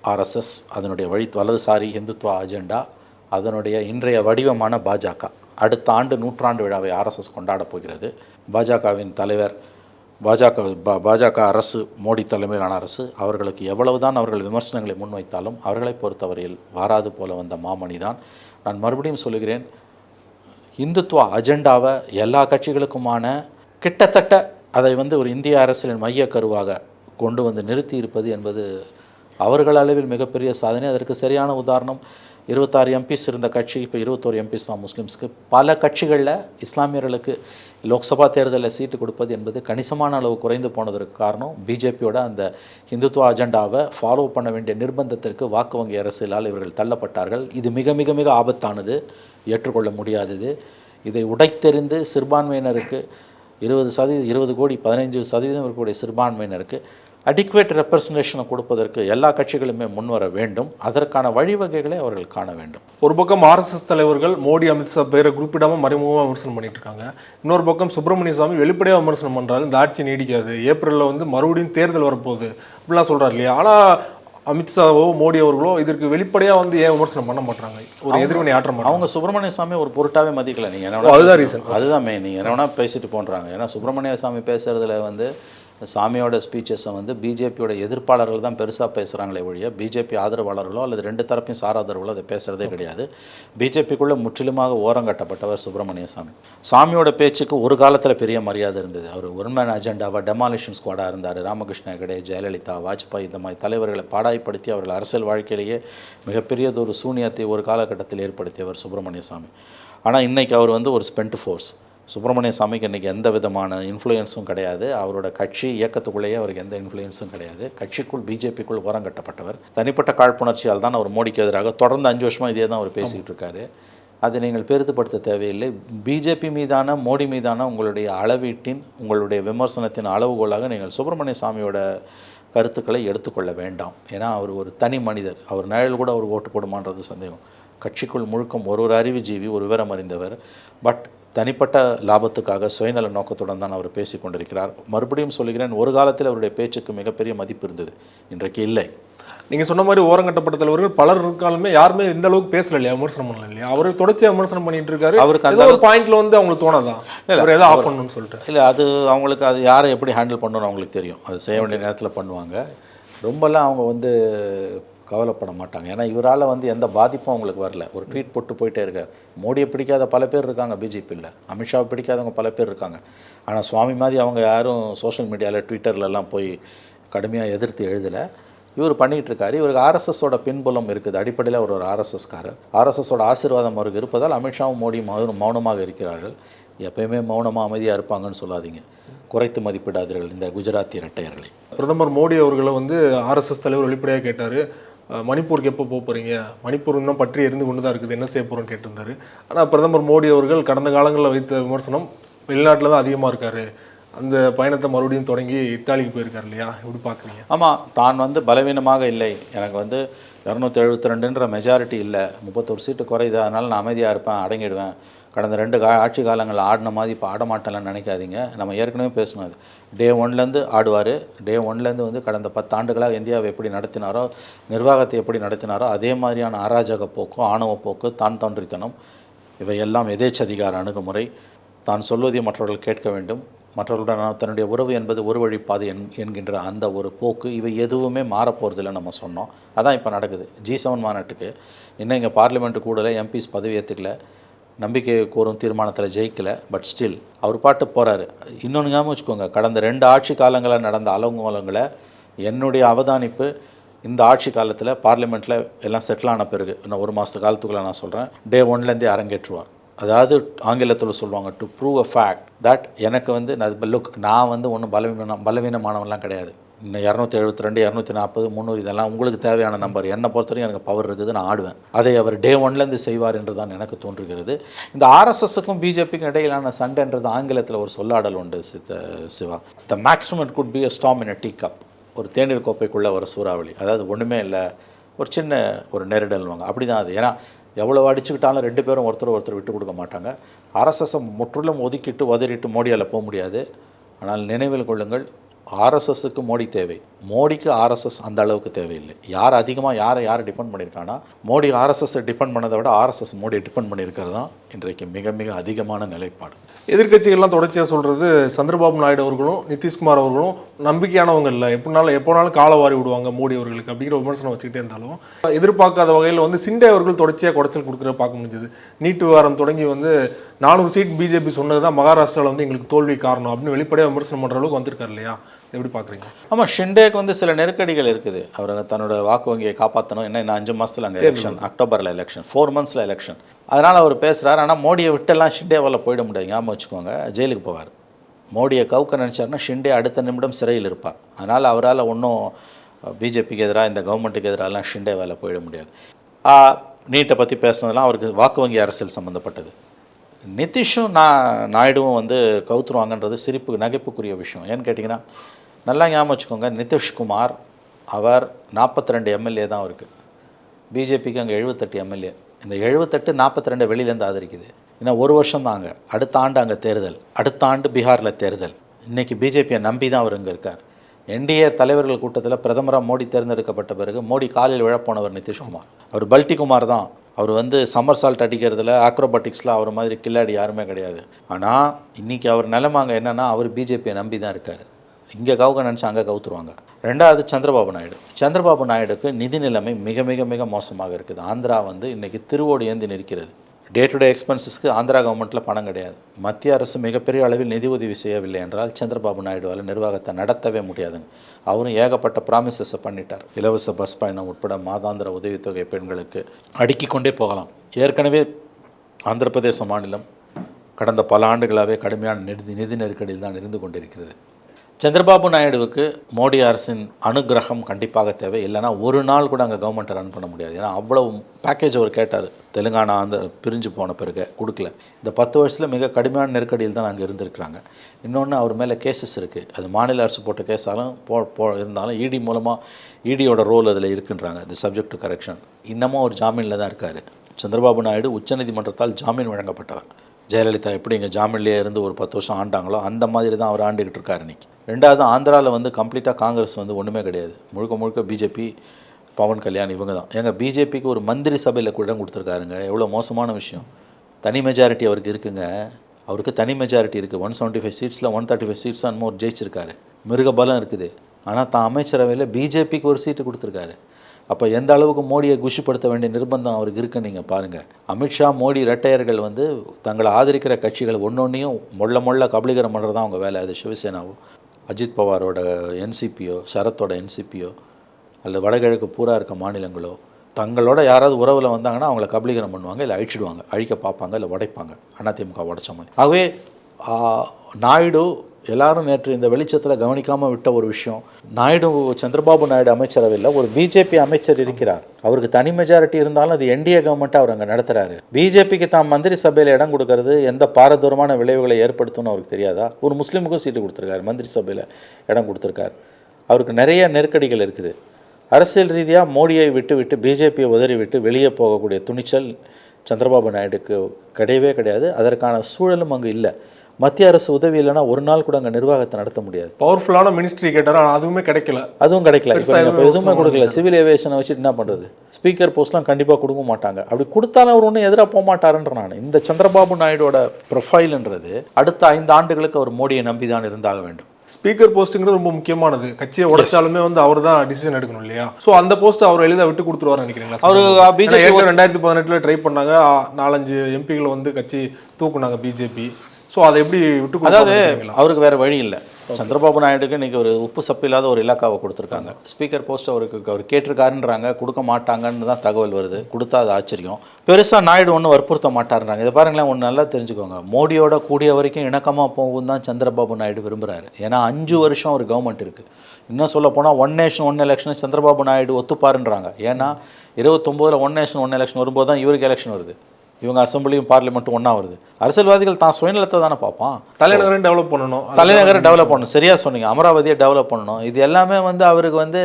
ஆர்எஸ்எஸ் அதனுடைய வழி வலதுசாரி இந்துத்துவ அஜெண்டா அதனுடைய இன்றைய வடிவமான பாஜக. அடுத்த ஆண்டு நூற்றாண்டு விழாவை ஆர்எஸ்எஸ் கொண்டாடப் போகிறது. பாஜகவின் தலைவர் பாஜக பாஜக அரசு மோடி தலைமையிலான அரசு அவர்களுக்கு எவ்வளவுதான் அவர்கள் விமர்சனங்களை முன்வைத்தாலும் அவர்களை பொறுத்தவரையில் வாராது போல வந்த மாமணி தான் நான் மறுபடியும் சொல்லுகிறேன் இந்துத்துவ அஜெண்டாவை எல்லா கட்சிகளுக்குமான கிட்டத்தட்ட அதை வந்து ஒரு இந்திய அரசியலின் மைய கருவாக கொண்டு வந்து நிறுத்தி இருப்பது என்பது அவர்கள் அளவில் மிகப்பெரிய சாதனை. அதற்கு சரியான உதாரணம் இருபத்தாறு எம்பிஸ் இருந்த கட்சி இப்போ இருபத்தோரு எம்பிஸ் தான் முஸ்லீம்ஸ்க்கு. பல கட்சிகளில் இஸ்லாமியர்களுக்கு லோக்சபா தேர்தலில் சீட்டு கொடுப்பது என்பது கணிசமான அளவு குறைந்து போனதற்கு காரணம் பிஜேபியோட அந்த இந்துத்துவ அஜெண்டாவை ஃபாலோ பண்ண வேண்டிய நிர்பந்தத்திற்கு வாக்கு வங்கி அரசியலால் இவர்கள் தள்ளப்பட்டார்கள். இது மிக மிக மிக ஆபத்தானது. ஏற்றுக்கொள்ள முடியாதது. இதை உடைத்தெறிந்து சிறுபான்மையினருக்கு இருபது சதவீதம் இருபது கோடி பதினைஞ்சு சதவீதம் இருக்கக்கூடிய சிறுபான்மையினருக்கு அடிக்குவேட் ரெப்ரசன்டேஷனை கொடுப்பதற்கு எல்லா கட்சிகளுமே முன்வர வேண்டும். அதற்கான வழிவகைகளை அவர்கள் காண வேண்டும். ஒரு பக்கம் ஆர்எஸ்எஸ் தலைவர்கள் மோடி அமித்ஷா பேரை குறிப்பிடாமல் மறைமுகமாக விமர்சனம் பண்ணிட்டு இருக்காங்க இன்னொரு பக்கம் சுப்பிரமணிய சாமி வெளிப்படையாக விமர்சனம் பண்ணுறாரு இந்த ஆட்சி நீடிக்காது. ஏப்ரலில் வந்து மறுபடியும் தேர்தல் வரப்போகுது. அப்படிலாம் சொல்கிறார் இல்லையா? ஆனால் அமித்ஷாவோ மோடி அவர்களோ இதற்கு வெளிப்படையா வந்து ஏன் விமர்சனம் பண்ண மாட்டாங்க ஒரு எதிர்வினை ஆற்ற மாட்டாங்க அவங்க சுப்பிரமணிய சாமி ஒரு பொருட்டாவே மதிக்கல நீங்கள் என்ன அதுதான் ரீசன் அதுதான் மெயின் நீங்கள் என்ன வேணால் பேசிட்டு போன்றாங்க. ஏன்னா சுப்பிரமணிய சாமி பேசுகிறதுல வந்து சாமியோட ஸ்பீச்சஸை வந்து பிஜேபியோட எதிர்ப்பாளர்கள் தான் பெருசாக பேசுகிறாங்களே ஒழிய பிஜேபி ஆதரவாளர்களோ அல்லது ரெண்டு தரப்பையும் சாராதவர்களோ அதை பேசுகிறதே கிடையாது. பிஜேபிக்குள்ளே முற்றிலுமாக ஓரங்கட்டப்பட்டவர் சுப்பிரமணிய சாமி. சாமியோட பேச்சுக்கு ஒரு காலத்தில் பெரிய மரியாதை இருந்தது. அவர் ஒன்மேன் அஜெண்டாவாக டெமாலிஷன் ஸ்குவாடாக இருந்தார். ராமகிருஷ்ண ஹெகடே ஜெயலலிதா வாஜ்பாய் இந்த மாதிரி தலைவர்களை பாடாய்ப்படுத்தி அவர்கள் அரசியல் வாழ்க்கையிலேயே மிகப்பெரியதொரு சூனியத்தை ஒரு காலகட்டத்தில் ஏற்படுத்தியவர் சுப்பிரமணிய சாமி. ஆனால் இன்னைக்கு அவர் வந்து ஒரு ஸ்பெண்ட் ஃபோர்ஸ் சுப்பிரமணிய சாமிக்கு இன்றைக்கி எந்த விதமான இன்ஃப்ளூயன்ஸும் கிடையாது. அவரோட கட்சி இயக்கத்துக்குள்ளேயே அவருக்கு எந்த இன்ஃப்ளூயன்ஸும் கிடையாது. கட்சிக்குள் பிஜேபிக்குள் ஓரங்கட்டப்பட்டவர் தனிப்பட்ட காழ்ப்புணர்ச்சியால் தான் அவர் மோடிக்கு எதிராக தொடர்ந்து அஞ்சு வருஷமாக இதே தான் அவர் பேசிக்கிட்டு இருக்காரு. அதை நீங்கள் பெருத்துப்படுத்த தேவையில்லை. பிஜேபி மீதான மோடி மீதான உங்களுடைய அளவீட்டின் உங்களுடைய விமர்சனத்தின் அளவுகோலாக நீங்கள் சுப்பிரமணிய சாமியோட கருத்துக்களை எடுத்துக்கொள்ள வேண்டாம். ஏன்னா அவர் ஒரு தனி மனிதர். அவர் நிழல் கூட அவர் ஓட்டு போடுமான்றது சந்தேகம். கட்சிக்குள் முழுக்கம் ஒரு ஒரு அறிவுஜீவி ஒரு விவரம் அறிந்தவர். பட் தனிப்பட்ட லாபத்துக்காக சுயநல நோக்கத்துடன் தான் அவர் பேசிக் கொண்டிருக்கிறார். மறுபடியும் சொல்கிறேன் ஒரு காலத்தில் அவருடைய பேச்சுக்கு மிகப்பெரிய மதிப்பு இருந்தது. இன்றைக்கு இல்லை. நீங்க சொன்ன மாதிரி ஓரங்கட்டப்பட்ட தலைவர்கள் பலர் இருக்காலுமே யாருமே இந்த அளவுக்கு பேசல இல்லையா விமர்சனம் பண்ணல இல்லையா? அவர் தொடர்ச்சியா விமர்சனம் பண்ணிட்டு இருக்காரு. அவருக்கு அந்த ஒரு பாயிண்ட்ல வந்து அவங்களுக்கு தோணாதா? அவர் ஏதோ ஆஃப் பண்ணணும்னு சொல்லிட்டு. இல்லை அது அவங்களுக்கு அது யாரை எப்படி ஹேண்டில் பண்ணணும்னு அவங்களுக்கு தெரியும். அது செய்ய வேண்டிய நேரத்தில் பண்ணுவாங்க. ரொம்பலாம் அவங்க வந்து கவலைப்பட மாட்டாங்க ஏன்னா இவரால் வந்து எந்த பாதிப்பும் அவங்களுக்கு வரல. ஒரு ட்வீட் போட்டு போயிட்டே இருக்கார். மோடியை பிடிக்காத பல பேர் இருக்காங்க பிஜேபியில் அமித்ஷாவை பிடிக்காதவங்க பல பேர் இருக்காங்க. ஆனால் சுவாமி மாதிரி அவங்க யாரும் சோஷியல் மீடியாவில் ட்விட்டர்லலாம் போய் கடுமையாக எதிர்த்து எழுதலை. இவர் பண்ணிகிட்டு இருக்காரு. இவருக்கு ஆர்எஸ்எஸோட பின்புலம் இருக்குது. அடிப்படையில் அவர் ஒரு ஆர்எஸ்எஸ்காரர் ஆர்எஸ்எஸோட ஆசீர்வாதம் அவருக்கு இருப்பதால் அமித்ஷாவும் மோடியும் மௌன- மௌனமாக இருக்கிறார்கள். எப்பயுமே மௌனமாக அமைதியாக இருப்பாங்கன்னு சொல்லாதீங்க. குறைத்து மதிப்பிடாதீர்கள் இந்த குஜராத்தி இரட்டையர்களை. பிரதமர் மோடி அவர்களை வந்து ஆர்எஸ்எஸ் தலைவர் வெளிப்படையாக கேட்டார். மணிப்பூருக்கு எப்போ போக போகிறீங்க மணிப்பூர் இன்னும் பற்றி எரிந்து கொண்டு தான் இருக்குது. என்ன செய்ய போகிறோம்னு கேட்டிருந்தாரு. ஆனால் பிரதமர் மோடி அவர்கள் கடந்த காலங்களில் வைத்த விமர்சனம் வெளிநாட்டில் தான் அதிகமாக இருக்காரு. அந்த பயணத்தை மறுபடியும் தொடங்கி இத்தாலிக்கு போயிருக்கார் இல்லையா? எப்படி பார்க்குறீங்க ஆமாம் தான் வந்து பலவீனமாக இல்லை. எனக்கு வந்து இரநூத்தி எழுபத்தி ரெண்டுன்ற மெஜாரிட்டி இல்லை. முப்பத்தொரு சீட்டு குறையுது. அதனால் நான் அமைதியாக இருப்பேன் அடங்கிடுவேன். கடந்த ரெண்டு கா ஆட்சி காலங்களில் ஆடின மாதிரி இப்போ ஆட மாட்டேன்லாம் நினைக்காதீங்க. நம்ம ஏற்கனவே பேசணும் அது. டே ஒன்லேருந்து ஆடுவார். டே ஒன்லேருந்து வந்து கடந்த பத்து ஆண்டுகளாக இந்தியாவை எப்படி நடத்தினாரோ நிர்வாகத்தை எப்படி நடத்தினாரோ அதே மாதிரியான அராஜக போக்கு ஆணவ போக்கு தான் தோன்றித்தனம் இவையெல்லாம் எதேச்சதிகார அணுகுமுறை. தான் சொல்வதை மற்றவர்கள் கேட்க வேண்டும். மற்றவர்களுடன் தன்னுடைய உறவு என்பது ஒரு வழிப்பாதை என் என்கின்ற அந்த ஒரு போக்கு இவை எதுவுமே மாறப்போகிறதில்ல நம்ம சொன்னோம். அதான் இப்போ நடக்குது. ஜி செவன் மாநாட்டுக்கு. இன்னும் இங்கே பார்லிமெண்ட்டு கூடல எம்பிஸ் பதவி ஏற்றுக்கல நம்பிக்கை கோரும் தீர்மானத்தில் ஜெயிக்கல பட் ஸ்டில் அவர் பாட்டு போகிறாரு இன்னொன்று ஞாபகம் வச்சுக்கோங்க கடந்த ரெண்டு ஆட்சி காலங்களில் நடந்த அலங்கோலங்களை என்னுடைய அவதானிப்பு இந்த ஆட்சி காலத்தில் பார்லிமெண்ட்டில் எல்லாம் செட்டில் ஆன பிறகு இன்னும் ஒரு மாதத்து காலத்துக்குள்ளே நான் சொல்கிறேன் டே ஒன்லேருந்தே அரங்கேற்றுவார். அதாவது ஆங்கிலத்தில் சொல்லுவாங்க to prove a fact that எனக்கு வந்து நான் லுக் நான் வந்து ஒன்றும் பலவீனம் பலவீனமானவன்லாம் கிடையாது. இன்னும் இரநூத்தி எழுபத்தி ரெண்டு இரநூத்தி நாற்பது முந்நூறு இதெல்லாம் உங்களுக்கு தேவையான நம்பர் என்னை பொறுத்தவரைக்கும் எனக்கு பவர் இருக்குது நான் ஆடுவேன். அதை அவர் டே ஒன்லேருந்து செய்வார் என்று தான் எனக்கு தோன்றுகிறது. இந்த ஆர்எஸ்எஸ்க்கும் பிஜேபிக்கும் இடையிலான சண்டைன்றது ஆங்கிலத்தில் ஒரு சொல்லாடல் உண்டு Siva. The maximum it could be a storm in a tea cup ஒரு தேநீர் கோப்பைக்குள்ளே ஒரு சூறாவளி. அதாவது ஒன்றுமே இல்லை ஒரு சின்ன ஒரு நெருடல்வாங்க அப்படி தான் அது. ஏன்னா எவ்வளோ அடிச்சுக்கிட்டாலும் ரெண்டு பேரும் ஒருத்தர் ஒருத்தர் விட்டு கொடுக்க மாட்டாங்க. ஆர்எஸ்எஸ்ஸை முற்றிலும் ஒதுக்கிட்டு உதறிட்டு மோடியால் போக முடியாது. ஆனால் நினைவில் கொள்ளுங்கள் ஆர்எஸ்எஸ்க்கு மோடி தேவை. மோடிக்கு ஆர்எஸ்எஸ் அந்த அளவுக்கு தேவையில்லை. யார் அதிகமாக யாரை யார் டிபெண்ட் பண்ணியிருக்கானா? மோடி ஆர்எஸ்எஸ்ஸை டிபெண்ட் பண்ணதை விட ஆர்எஸ்எஸ் மோடி டிபெண்ட் பண்ணியிருக்கிறது தான் இன்றைக்கு மிக மிக அதிகமான நிலைப்பாடு. எதிர்கட்சிகள்லாம் தொடர்ச்சியாக சொல்கிறது சந்திரபாபு நாயுடு அவர்களும் நிதிஷ்குமார் அவர்களும் நம்பிக்கையானவங்க இல்லை. எப்படினாலும் எப்போனாலும் காலவாரி விடுவாங்க மோடி அவர்களுக்கு அப்படிங்கிற விமர்சனம் வச்சுக்கிட்டே இருந்தாலும் எதிர்பார்க்காத வகையில் வந்து சிண்டே அவர்கள் தொடர்ச்சியாக குடைச்சல் கொடுக்குற பார்க்க முடிஞ்சது. நீட்டு விவகாரம் தொடங்கி வந்து நானூறு சீட் பிஜேபி சொன்னது தான் மகாராஷ்டிராவில் வந்து எங்களுக்கு தோல்வி காரணம் அப்படின்னு வெளிப்படையாக விமர்சனம் பண்ணுற அளவுக்கு வந்திருக்காரு இல்லையா? எப்படி பார்க்குறீங்க? ஆமாம் ஷிண்டேக்கு வந்து சில நெருக்கடிகள் இருக்குது. அவர் தன்னோட வாக்கு வங்கியை காப்பாற்றணும் என்ன அஞ்சு மாதத்தில் அங்கே எலெக்ஷன் அக்டோபரில் எலெக்ஷன் ஃபோர் மந்த்ஸில் எலெக்ஷன் அதனால் அவர் பேசுகிறார் ஆனால் மோடியை விட்டெல்லாம் ஷிண்டேவால் போயிட முடியாது. ஞாபகம் வச்சுக்கோங்க ஜெயிலுக்கு போவார். மோடியை கவுக்க நினச்சாருன்னா ஷிண்டே அடுத்த நிமிடம் சிறையில் இருப்பார். அதனால் அவரால் ஒன்றும் பிஜேபிக்கு எதிராக இந்த கவர்மெண்ட்டுக்கு எதிராகலாம் ஷிண்டேவால் போயிட முடியாது. நீட்டை பற்றி பேசுனதெல்லாம் அவருக்கு வாக்கு வங்கி அரசியல் சம்மந்தப்பட்டது நிதிஷும் நான் நாயுடுவும் வந்து கவுத்துருவாங்கன்றது சிரிப்பு நகைப்புக்குரிய விஷயம். ஏன்னு கேட்டிங்கன்னா நல்லா ஞாபகம் வச்சுக்கோங்க நிதிஷ்குமார் அவர் 42 ரெண்டு எம்எல்ஏ தான் இருக்குது பிஜேபிக்கு அங்கே எழுபத்தெட்டு எம்எல்ஏ இந்த எழுபத்தெட்டு நாற்பத்தி ரெண்டு வெளியிலேருந்து ஆதரிக்குது. இன்னும் ஒரு வருஷம் தாங்க அடுத்த ஆண்டு அங்கே தேர்தல். அடுத்த ஆண்டு பீகாரில் தேர்தல். இன்றைக்கி பிஜேபியை நம்பி தான் அவர் இங்கே இருக்கார். என்டிஏ தலைவர்கள் கூட்டத்தில் பிரதமராக மோடி தேர்ந்தெடுக்கப்பட்ட பிறகு மோடி காலில் விழப்போனவர் நிதிஷ்குமார் அவர் பல்டி குமார் தான். அவர் வந்து சம்மர் சால்ட் அடிக்கிறதுல ஆக்ரோபாட்டிக்ஸில் அவர் மாதிரி கில்லாடி யாருமே கிடையாது. ஆனால் இன்றைக்கி அவர் நிலமாங்க என்னென்னா அவர் பிஜேபியை நம்பி தான் இருக்கார். இங்கே கவுக்க நினச்சி அங்கே கவுத்துருவாங்க. ரெண்டாவது சந்திரபாபு நாயுடு. சந்திரபாபு நாயுடுக்கு நிதி நிலைமை மிக மிக மிக மோசமாக இருக்குது. ஆந்திரா வந்து இன்றைக்கி திருவோடு ஏந்தி நிற்கிறது. டே டு டே எக்ஸ்பென்சஸ்க்கு ஆந்திரா கவர்மெண்ட்டில் பணம் கிடையாது. மத்திய அரசு மிகப்பெரிய அளவில் நிதி உதவி செய்யவில்லை என்றால் சந்திரபாபு நாயுடுவால் நிர்வாகத்தை நடத்தவே முடியாதுங்க அவரும் ஏகப்பட்ட ப்ராமிசஸை பண்ணிட்டார். இலவச பஸ் பயணம் உட்பட மாதாந்திர உதவித்தொகை பெண்களுக்கு அடுக்கி கொண்டே போகலாம். ஏற்கனவே ஆந்திர பிரதேச மாநிலம் கடந்த பல ஆண்டுகளாகவே கடுமையான நிதி நிதி நெருக்கடியில் தான் இருந்து கொண்டிருக்கிறது. சந்திரபாபு நாயுடுவுக்கு மோடி அரசின் அனுகிரகம் கண்டிப்பாக தேவை. இல்லைன்னா ஒரு நாள் கூட அங்கே கவர்மெண்ட்டை ரன் பண்ண முடியாது. ஏன்னா அவ்வளவு பேக்கேஜ் அவர் கேட்டார். தெலுங்கானா அந்த பிரிஞ்சு போன பிறகு கொடுக்கல. இந்த பத்து வருஷத்தில் மிக கடுமையான நெருக்கடியில் தான் அங்கே இருந்திருக்கிறாங்க. இன்னொன்று அவர் மேலே கேசஸ் இருக்குது அது மாநில அரசு போட்ட கேஸாலும் போ போ இருந்தாலும் இடி மூலமாக இடியோட ரோல் அதில் இருக்குன்றாங்க. இந்த சப்ஜெக்ட் டு கரெக்ஷன் இன்னமும் அவர் ஜாமீனில் தான் இருக்கார். சந்திரபாபு நாயுடு உச்சநீதிமன்றத்தால் ஜாமீன் வழங்கப்பட்டவர். ஜெயலலிதா எப்படி இங்கே ஜாமீன்லேயே இருந்து ஒரு பத்து வருஷம் ஆண்டாங்களோ அந்த மாதிரி தான் அவர் ஆண்டுகிட்டு இருக்காரு இன்றைக்கி ரெண்டாவது ஆந்திராவில் வந்து கம்ப்ளீட்டாக காங்கிரஸ் வந்து ஒன்றுமே கிடையாது. முழுக்க முழுக்க பிஜேபி பவன் கல்யாண் இவங்க தான். ஏங்க பிஜேபிக்கு ஒரு மந்திரி சபையில் கூட இடம் கொடுத்துருக்காருங்க. எவ்வளோ மோசமான விஷயம். தனி மெஜாரிட்டி அவருக்கு இருக்குங்க. அவருக்கு தனி மெஜாரிட்டி இருக்குது one seventy five சீட்ஸில் one thirty five seats and ஜெயிச்சிருக்காரு. மிருகபலம் இருக்குது. ஆனால் தான் அமைச்சரவையில் பிஜேபிக்கு ஒரு சீட்டு கொடுத்துருக்காரு. அப்போ எந்த அளவுக்கு மோடியை குஷிப்படுத்த வேண்டிய நிர்பந்தம் அவருக்கு இருக்குன்னு நீங்கள் பாருங்கள் அமித்ஷா மோடி இரட்டையர்கள் வந்து தங்களை ஆதரிக்கிற கட்சிகள் ஒன்றொன்றையும் மொள்ள மொள்ள கபலீகரம் பண்ணுறது தான் அவங்க வேலை. அது சிவசேனாவோ அஜித் பவாரோட என்சிபியோ சரத்தோட என்சிபியோ அல்லது வடகிழக்கு பூரா இருக்க மாநிலங்களோ தங்களோட யாராவது உறவில் வந்தாங்கன்னா அவங்கள கபலீகரம் பண்ணுவாங்க இல்லை அழிச்சிடுவாங்க. அழிக்க பார்ப்பாங்க இல்லை உடைப்பாங்க. அதிமுக உடைச்ச மாதிரி. ஆகவே நாயுடு எல்லாரும் நேற்று இந்த வெளிச்சத்தில் கவனிக்காமல் விட்ட ஒரு விஷயம். நாயுடு சந்திரபாபு நாயுடு அமைச்சரவையில் ஒரு பிஜேபி அமைச்சர் இருக்கிறார். அவருக்கு தனி மெஜாரிட்டி இருந்தாலும் அது என்டிஏ கவர்மெண்ட்டை அவர் அங்கே நடத்துறாரு. பிஜேபிக்கு தான் மந்திரி சபையில் இடம் கொடுக்கறது எந்த பாரதூரமான விளைவுகளை ஏற்படுத்தும்னு அவருக்கு தெரியாதா? ஒரு முஸ்லீமுக்கும் சீட்டு கொடுத்துருக்காரு மந்திரி சபையில் இடம் கொடுத்துருக்காரு. அவருக்கு நிறைய நெருக்கடிகள் இருக்குது. அரசியல் ரீதியாக மோடியை விட்டு விட்டு பிஜேபியை உதறி விட்டு வெளியே போகக்கூடிய துணிச்சல் சந்திரபாபு நாயுடுக்கு கிடையவே கிடையாது. அதற்கான சூழலும் அங்கே இல்லை. மத்திய அரசு உதவி இல்லைன்னா ஒரு நாள் கூட அங்கே நிர்வாகத்தை நடத்த முடியாது. பவர்ஃபுல்லான மினிஸ்ட்ரி கேட்டார்? ஆனால் அதுவுமே கிடைக்கல. அதுவும் கிடைக்கல. எதுவும் கொடுக்கல. சிவில் ஏவியேஷனை வச்சுட்டு என்ன பண்ணுறது ஸ்பீக்கர் போஸ்ட்லாம் கண்டிப்பாக கொடுக்க மாட்டாங்க. அப்படி கொடுத்தாலும் அவர் ஒன்றும் எதிராக போக மாட்டாருன்ற நான். இந்த சந்திரபாபு நாயுடோட ப்ரொஃபைல்ன்றது அடுத்த ஐந்து ஆண்டுகளுக்கு அவர் மோடியை நம்பி தான் இருந்தாக வேண்டும். ஸ்பீக்கர் போஸ்ட்டுங்கிறது ரொம்ப முக்கியமானது. கட்சியை உடைச்சாலுமே வந்து அவர் தான் டிசிஷன் எடுக்கணும் இல்லையா? ஸோ அந்த போஸ்ட் அவர் எளிதாக விட்டு கொடுத்துருவாரு நினைக்கிறீங்களா அவரு, ஏற்கனவே ரெண்டாயிரத்தி பதினெட்டுல ட்ரை பண்ணாங்க. நாலஞ்சு எம்பிகளை வந்து கட்சி தூக்குனாங்க பிஜேபி ஸோ அதை எப்படி விட்டு அதாவது அவருக்கு வேற வழி இல்லை. சந்திரபாபு நாயுடுக்கு இன்னைக்கு ஒரு உப்பு சப்பு இல்லாத ஒரு இலாக்காவை கொடுத்துருக்காங்க. ஸ்பீக்கர் போஸ்ட் அவருக்கு அவர் கேட்டிருக்காருன்றாங்க. கொடுக்க மாட்டாங்கன்னு தான் தகவல் வருது. கொடுத்தா அது ஆச்சரியம். பெருசாக நாயுடு ஒன்றும் வற்புறுத்த மாட்டாருன்றாங்க. இதை பாருங்களேன் ஒன்று நல்லா தெரிஞ்சுக்கோங்க. மோடியோட கூடிய வரைக்கும் இணக்கமாக போகும் தான் சந்திரபாபு நாயுடு விரும்புகிறாரு ஏன்னா அஞ்சு வருஷம் ஒரு கவர்மெண்ட் இருக்குது இன்னும் சொல்ல போனால் one nation one election Chandrababu Naidu ஒத்துப்பாருன்றாங்க. ஏன்னா இருபத்தொம்போதில் ஒன் நேஷன் ஒன் எலெக்ஷன் வரும்போது தான் இவருக்கு எலெக்ஷன் வருது. இவங்க அசம்பிளியும் பார்லிமெண்ட்டும் ஒன்றா வருது. அரசியல்வாதிகள் தான் சுயநலத்தை தானே பார்ப்பான். தலைநகரம் டெவலப் பண்ணணும். தலைநகரை டெவலப் பண்ணணும். சரியா சொன்னீங்க. அமராவதியை டெவலப் பண்ணணும். இது எல்லாமே வந்து அவருக்கு வந்து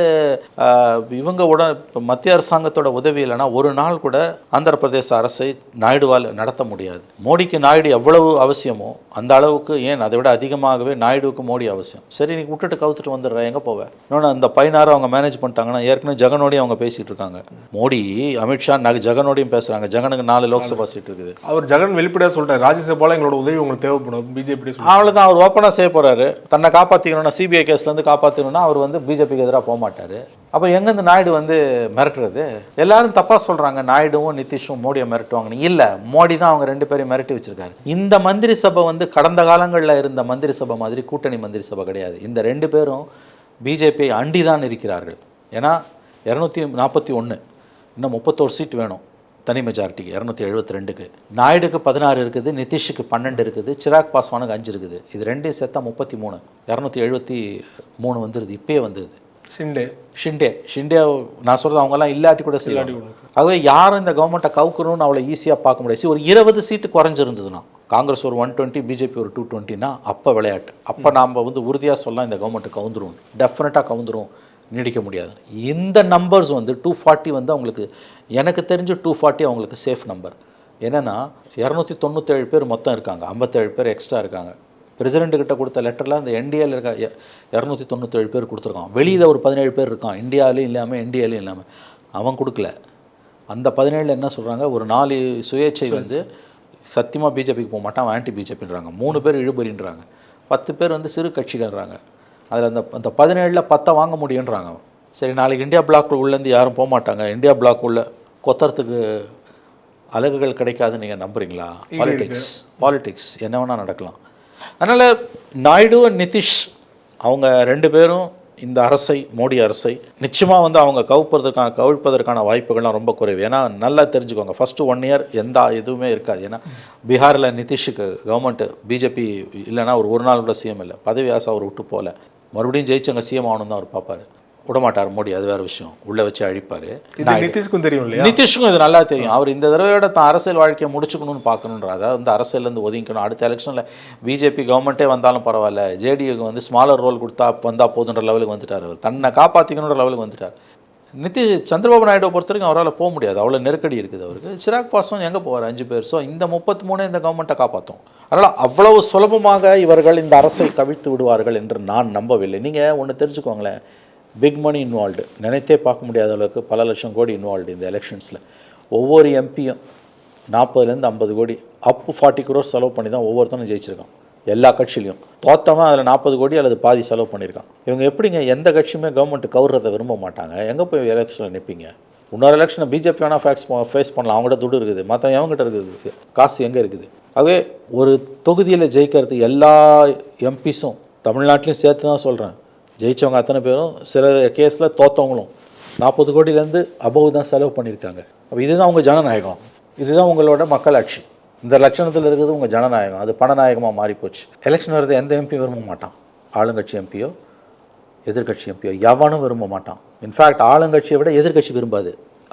இவங்க உடன் மத்திய அரசாங்கத்தோட உதவி இல்லைன்னா ஒரு நாள் கூட ஆந்திர பிரதேச அரசை நாயுடுவால் நடத்த முடியாது. மோடிக்கு நாயுடு எவ்வளவு அவசியமோ அந்த அளவுக்கு ஏன் அதை விட அதிகமாகவே நாயுடுவுக்கு மோடி அவசியம். சரி நீ விட்டுட்டு கவுத்துட்டு வந்துடுறேன். எங்கே போவேன் இன்னொன்று அந்த பதினாறு அவங்க மேனேஜ் பண்ணிட்டாங்கன்னா ஏற்கனவே ஜெகனோடையும் அவங்க பேசிட்டு இருக்காங்க. மோடி அமித்ஷா நக ஜெகனோடையும் பேசுகிறாங்க ஜெகனுக்கு நாலு லோக்சபா சீட் இருக்குது. அவர் ஜெகன் வெளிப்படையா சொல்லிட்டாரு. ராஜ்யசபால எங்களோட உதவி உங்களுக்கு தேவைப்படும். பிஜேபி அவ்வளோதான் அவர் ஓப்பனாக செய்ய போறாரு. தன்னை காப்பாற்றிக்கணும்னா சிபிஐ கேஸ்லேருந்து காப்பாற்றணும்னா அவர் வந்து பிஜேபிக்கு எதிராக போக மாட்டார். அப்போ எங்கேருந்து நாயுடு வந்து மிரட்டுறது? எல்லாரும் தப்பாக சொல்கிறாங்க நாயுடுவும் நிதிஷும் மோடியை மிரட்டுவாங்கன்னு இல்லை. மோடி தான் அவங்க ரெண்டு பேரையும் மிரட்டி வச்சிருக்காரு. இந்த மந்திரி சபை வந்து கடந்த காலங்களில் இருந்த மந்திரி சபை மாதிரி கூட்டணி மந்திரி சபை கிடையாது. இந்த ரெண்டு பேரும் பிஜேபியை அண்டி தான் இருக்கிறார்கள். ஏன்னா இரநூத்தி நாற்பத்தி ஒன்று இன்னும் முப்பத்தோரு சீட் வேணும். தனி மெஜாரிட்டிக்கு இரநூத்தி எழுபத்தி ரெண்டுக்கு. நாயுடுக்கு பதினாறு இருக்குது நிதிஷுக்கு பன்னெண்டு இருக்குது சிராக் பாஸ்வானுக்கு அஞ்சு இருக்குது. இது ரெண்டையும் சேர்த்தா முப்பத்தி மூணு. இரநூத்தி எழுபத்தி மூணு வந்துடுது இப்பயே வந்துடுது ஷிண்டே. ஷிண்டே. ஷிண்டே நான் சொல்கிறது அவங்கெல்லாம் இல்லாட்டி கூட செய்யலாம் ஆகவே யாரும் இந்த கவர்மெண்ட்டை கவுக்கணும்னு அவ்வளோ ஈஸியாக பார்க்க முடியாது. ஒரு இருபது சீட்டு குறைஞ்சிருந்ததுன்னா காங்கிரஸ் ஒரு ஒன் டுவெண்ட்டி பிஜேபி ஒரு டூ டுவெண்ட்டினா அப்போ விளையாட்டு. அப்போ நாம் வந்து உறுதியாக சொல்லலாம் இந்த கவர்மெண்ட்டு கவுந்துரும். டெஃபினட்டாக கவுந்துரும். நீடிக்க முடியாது. இந்த நம்பர்ஸ் வந்து டூ ஃபார்ட்டி வந்து அவங்களுக்கு எனக்கு தெரிஞ்சு டூ ஃபார்ட்டி அவங்களுக்கு சேஃப் நம்பர் என்னென்னா இரநூத்தி தொண்ணூற்றேழு பேர் மொத்தம் இருக்காங்க. ஐம்பத்தேழு பேர் எக்ஸ்ட்ரா இருக்காங்க. பிரசிடென்ட் கிட்ட கொடுத்த லெட்டரில் அந்த என்டிஏல இருக்க இரநூத்தி தொண்ணூற்றேழு பேர் கொடுத்துருக்கான். வெளியில் ஒரு பதினேழு பேர் இருக்கான். இந்தியாவிலையும் இல்லாமல் என்டிஏலையும் இல்லாமல் அவன் கொடுக்கல. அந்த பதினேழில் என்ன சொல்கிறாங்க ஒரு நாலு சுயேட்சை வந்து சத்தியமாக பிஜேபிக்கு போக மாட்டான். அவன் ஆன்டி பிஜேபின்றாங்க மூணு பேர் இழுபறின்றாங்க. பத்து பேர் வந்து சிறு கட்சிகள்ன்றாங்க அதில் அந்த அந்த பதினேழில் பத்தை வாங்க முடியுன்றாங்க சரி நாளைக்கு இந்தியா பிளாக் உள்ளேருந்து யாரும் போக மாட்டாங்க. இந்தியா பிளாக் உள்ள கொத்தறதுக்கு அலகுகள் கிடைக்காதுன்னு நீங்கள் நம்புறீங்களா? பாலிடிக்ஸ் பாலிடிக்ஸ் என்ன வேணால் நடக்கலாம். அதனால் நாயுடு நிதிஷ் அவங்க ரெண்டு பேரும் இந்த அரசை மோடி அரசை நிச்சயமாக வந்து அவங்க கவுப்பதற்கான கவிழ்ப்பதற்கான வாய்ப்புகள்லாம் ரொம்ப குறைவு. ஏன்னா நல்லா தெரிஞ்சுக்கோங்க. ஃபஸ்ட்டு ஒன் இயர் எந்த இதுவுமே இருக்காது. ஏன்னா பீகாரில் நிதிஷுக்கு கவர்மெண்ட் பிஜேபி இல்லைன்னா ஒரு ஒரு நாள் கூட சிஎம் இல்லை. பதவி ஆசை அவர் விட்டு போகல. மறுபடியும் ஜெயிச்சவங்க சிஎம் ஆகணும் தான் அவர் பார்ப்பாரு. விடமாட்டார் மோடி அது வேறு விஷயம். உள்ளே வச்சு அழிப்பார். நிதிஷ்க்கும் தெரியும் இல்லையா? நிதிஷுக்கும் இது நல்லா தெரியும். அவர் இந்த தடவையோட தான் அரசியல் வாழ்க்கையை முடிச்சுக்கணும்னு பார்க்கணுன்ற அதாவது வந்து அரசியல்லேருந்து ஒதுங்கிக்கணும். அடுத்த எலெக்ஷனில் பிஜேபி கவர்மெண்ட்டே வந்தாலும் பரவாயில்ல. ஜேடியுக்கு வந்து ஸ்மாலர் ரோல் கொடுத்தா வந்தால் போதுன்ற லெவலுக்கு வந்துட்டார் அவர். தன்னை காப்பாற்றிக்கணுன்ற லெவலுக்கு வந்துட்டார். நிதி சந்திரபாபு நாயுடுவை பொறுத்த வரைக்கும் அவரால் போக முடியாது. அவ்வளோ நெருக்கடி இருக்குது அவருக்கு. சிராக் பாசம் எங்கே போவார்? அஞ்சு பேர். ஸோ இந்த முப்பத்தி மூணு இந்த கவர்மெண்ட்டை காப்பாற்றும் அதனால் அவ்வளவு சுலபமாக இவர்கள் இந்த அரசை கவிழ்த்து விடுவார்கள் என்று நான் நம்பவில்லை. நீங்கள் ஒன்று தெரிஞ்சுக்கோங்களேன். பிக் மணி இன்வால்வ்டு நினைத்தே பார்க்க முடியாத அளவுக்கு பல லட்சம் கோடி இன்வால்வ்டு இந்த எலெக்ஷன்ஸில் ஒவ்வொரு எம்பியும் நாற்பதுலேருந்து ஐம்பது கோடி அப் ஃபார்ட்டி crores செலவு பண்ணி தான் ஒவ்வொருத்தனும் ஜெயிச்சிருக்கான். எல்லா கட்சியிலையும். தோத்தவன் அதில் நாற்பது கோடி அல்லது பாதி செலவு பண்ணியிருக்கான். இவங்க எப்படிங்க எந்த கட்சியுமே கவர்மெண்ட் கவுர்றதை விரும்ப மாட்டாங்க. எங்கே போய் எலெக்ஷனில் நிற்பீங்க இன்னொரு எலெக்ஷனை பிஜேபி வேணால் ஃபேக்ஸ் ஃபேஸ் பண்ணலாம். அவங்ககிட்ட துடு இருக்குது. மற்றவங்க எவங்ககிட்ட இருக்குது? காசு எங்கே இருக்குது? ஆகவே ஒரு தொகுதியில் ஜெயிக்கிறது எல்லா எம்பிஸும் தமிழ்நாட்டிலையும் சேர்த்து தான் சொல்கிறேன் ஜெயிச்சவங்க அத்தனை பேரும் சில கேஸில் தோத்தவங்களும் நாற்பது கோடியிலேருந்து அபவ் தான் செலவு பண்ணியிருக்காங்க. அப்போ இதுதான் உங்கள் ஜனநாயகம். இதுதான் உங்களோட மக்களாட்சி இந்த லட்சணத்தில் இருக்கிறது உங்கள் ஜனநாயகம். அது பணநாயகமாக மாறிப்போச்சு. எலெக்ஷன் வருது எந்த எம்பி விரும்ப மாட்டான். ஆளுங்கட்சி எம்பியோ எதிர்கட்சி எம்பியோ எவனும் விரும்ப மாட்டான். இன்ஃபேக்ட் ஆளுங்கட்சியை விட எதிர்க்கட்சி விரும்பாது.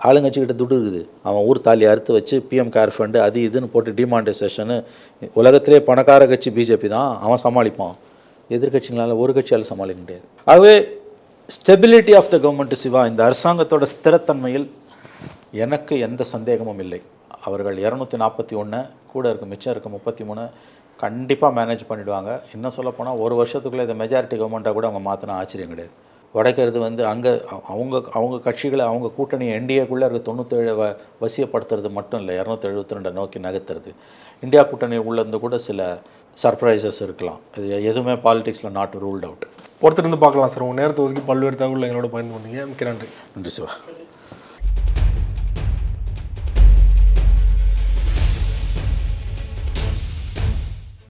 ஆளுங்கட்சிக்கிட்ட துட்டு இருக்குது. அவன் ஊர் தாலி அறுத்து வச்சு பிஎம் கேர் ஃபண்டு அது இதுன்னு போட்டு டிமாண்டேசேஷனு உலகத்திலே பணக்கார கட்சி பிஜேபி தான். அவன் சமாளிப்பான். எதிர்கட்சிகளால் ஒரு கட்சியால் சமாளிக்க முடியாது. ஆகவே stability of the government Siva இந்த அரசாங்கத்தோட ஸ்திரத்தன்மையில் எனக்கு எந்த சந்தேகமும் இல்லை. அவர்கள் இரநூத்தி நாற்பத்தி ஒன்று கூட இருக்க மிச்சம் இருக்க முப்பத்தி மூணு கண்டிப்பாக மேனேஜ் பண்ணிடுவாங்க. இன்னும் சொல்லப்போனால் ஒரு வருஷத்துக்குள்ளே இதை மெஜாரிட்டி கவர்மெண்ட்டாக கூட அவங்க மாற்றினா ஆச்சரியம் கிடையாது. உடைக்கிறது வந்து அங்கே அவங்க அவங்க கட்சிகளை அவங்க கூட்டணி என்டிஏக்குள்ளே இருக்க தொண்ணூற்றேழு வ வசியப்படுத்துறது மட்டும் இல்லை இரநூத்தி எழுபத்தி ரெண்டை நோக்கி நகர்த்துறது. இந்தியா கூட்டணி உள்ள இருந்து கூட சில சர்ப்ரைசஸ் இருக்கலாம். இது எதுவுமே பாலிடிக்ஸில் நாட் ரூல்ட் அவுட் பொறுத்திருந்து பார்க்கலாம் சார். உங்கள் நேரத்தை ஒதுக்கி பல்வேறு தகவல் எங்களோட பயன் பண்ணீங்க மிக்க நன்றி. நன்றி சிவா.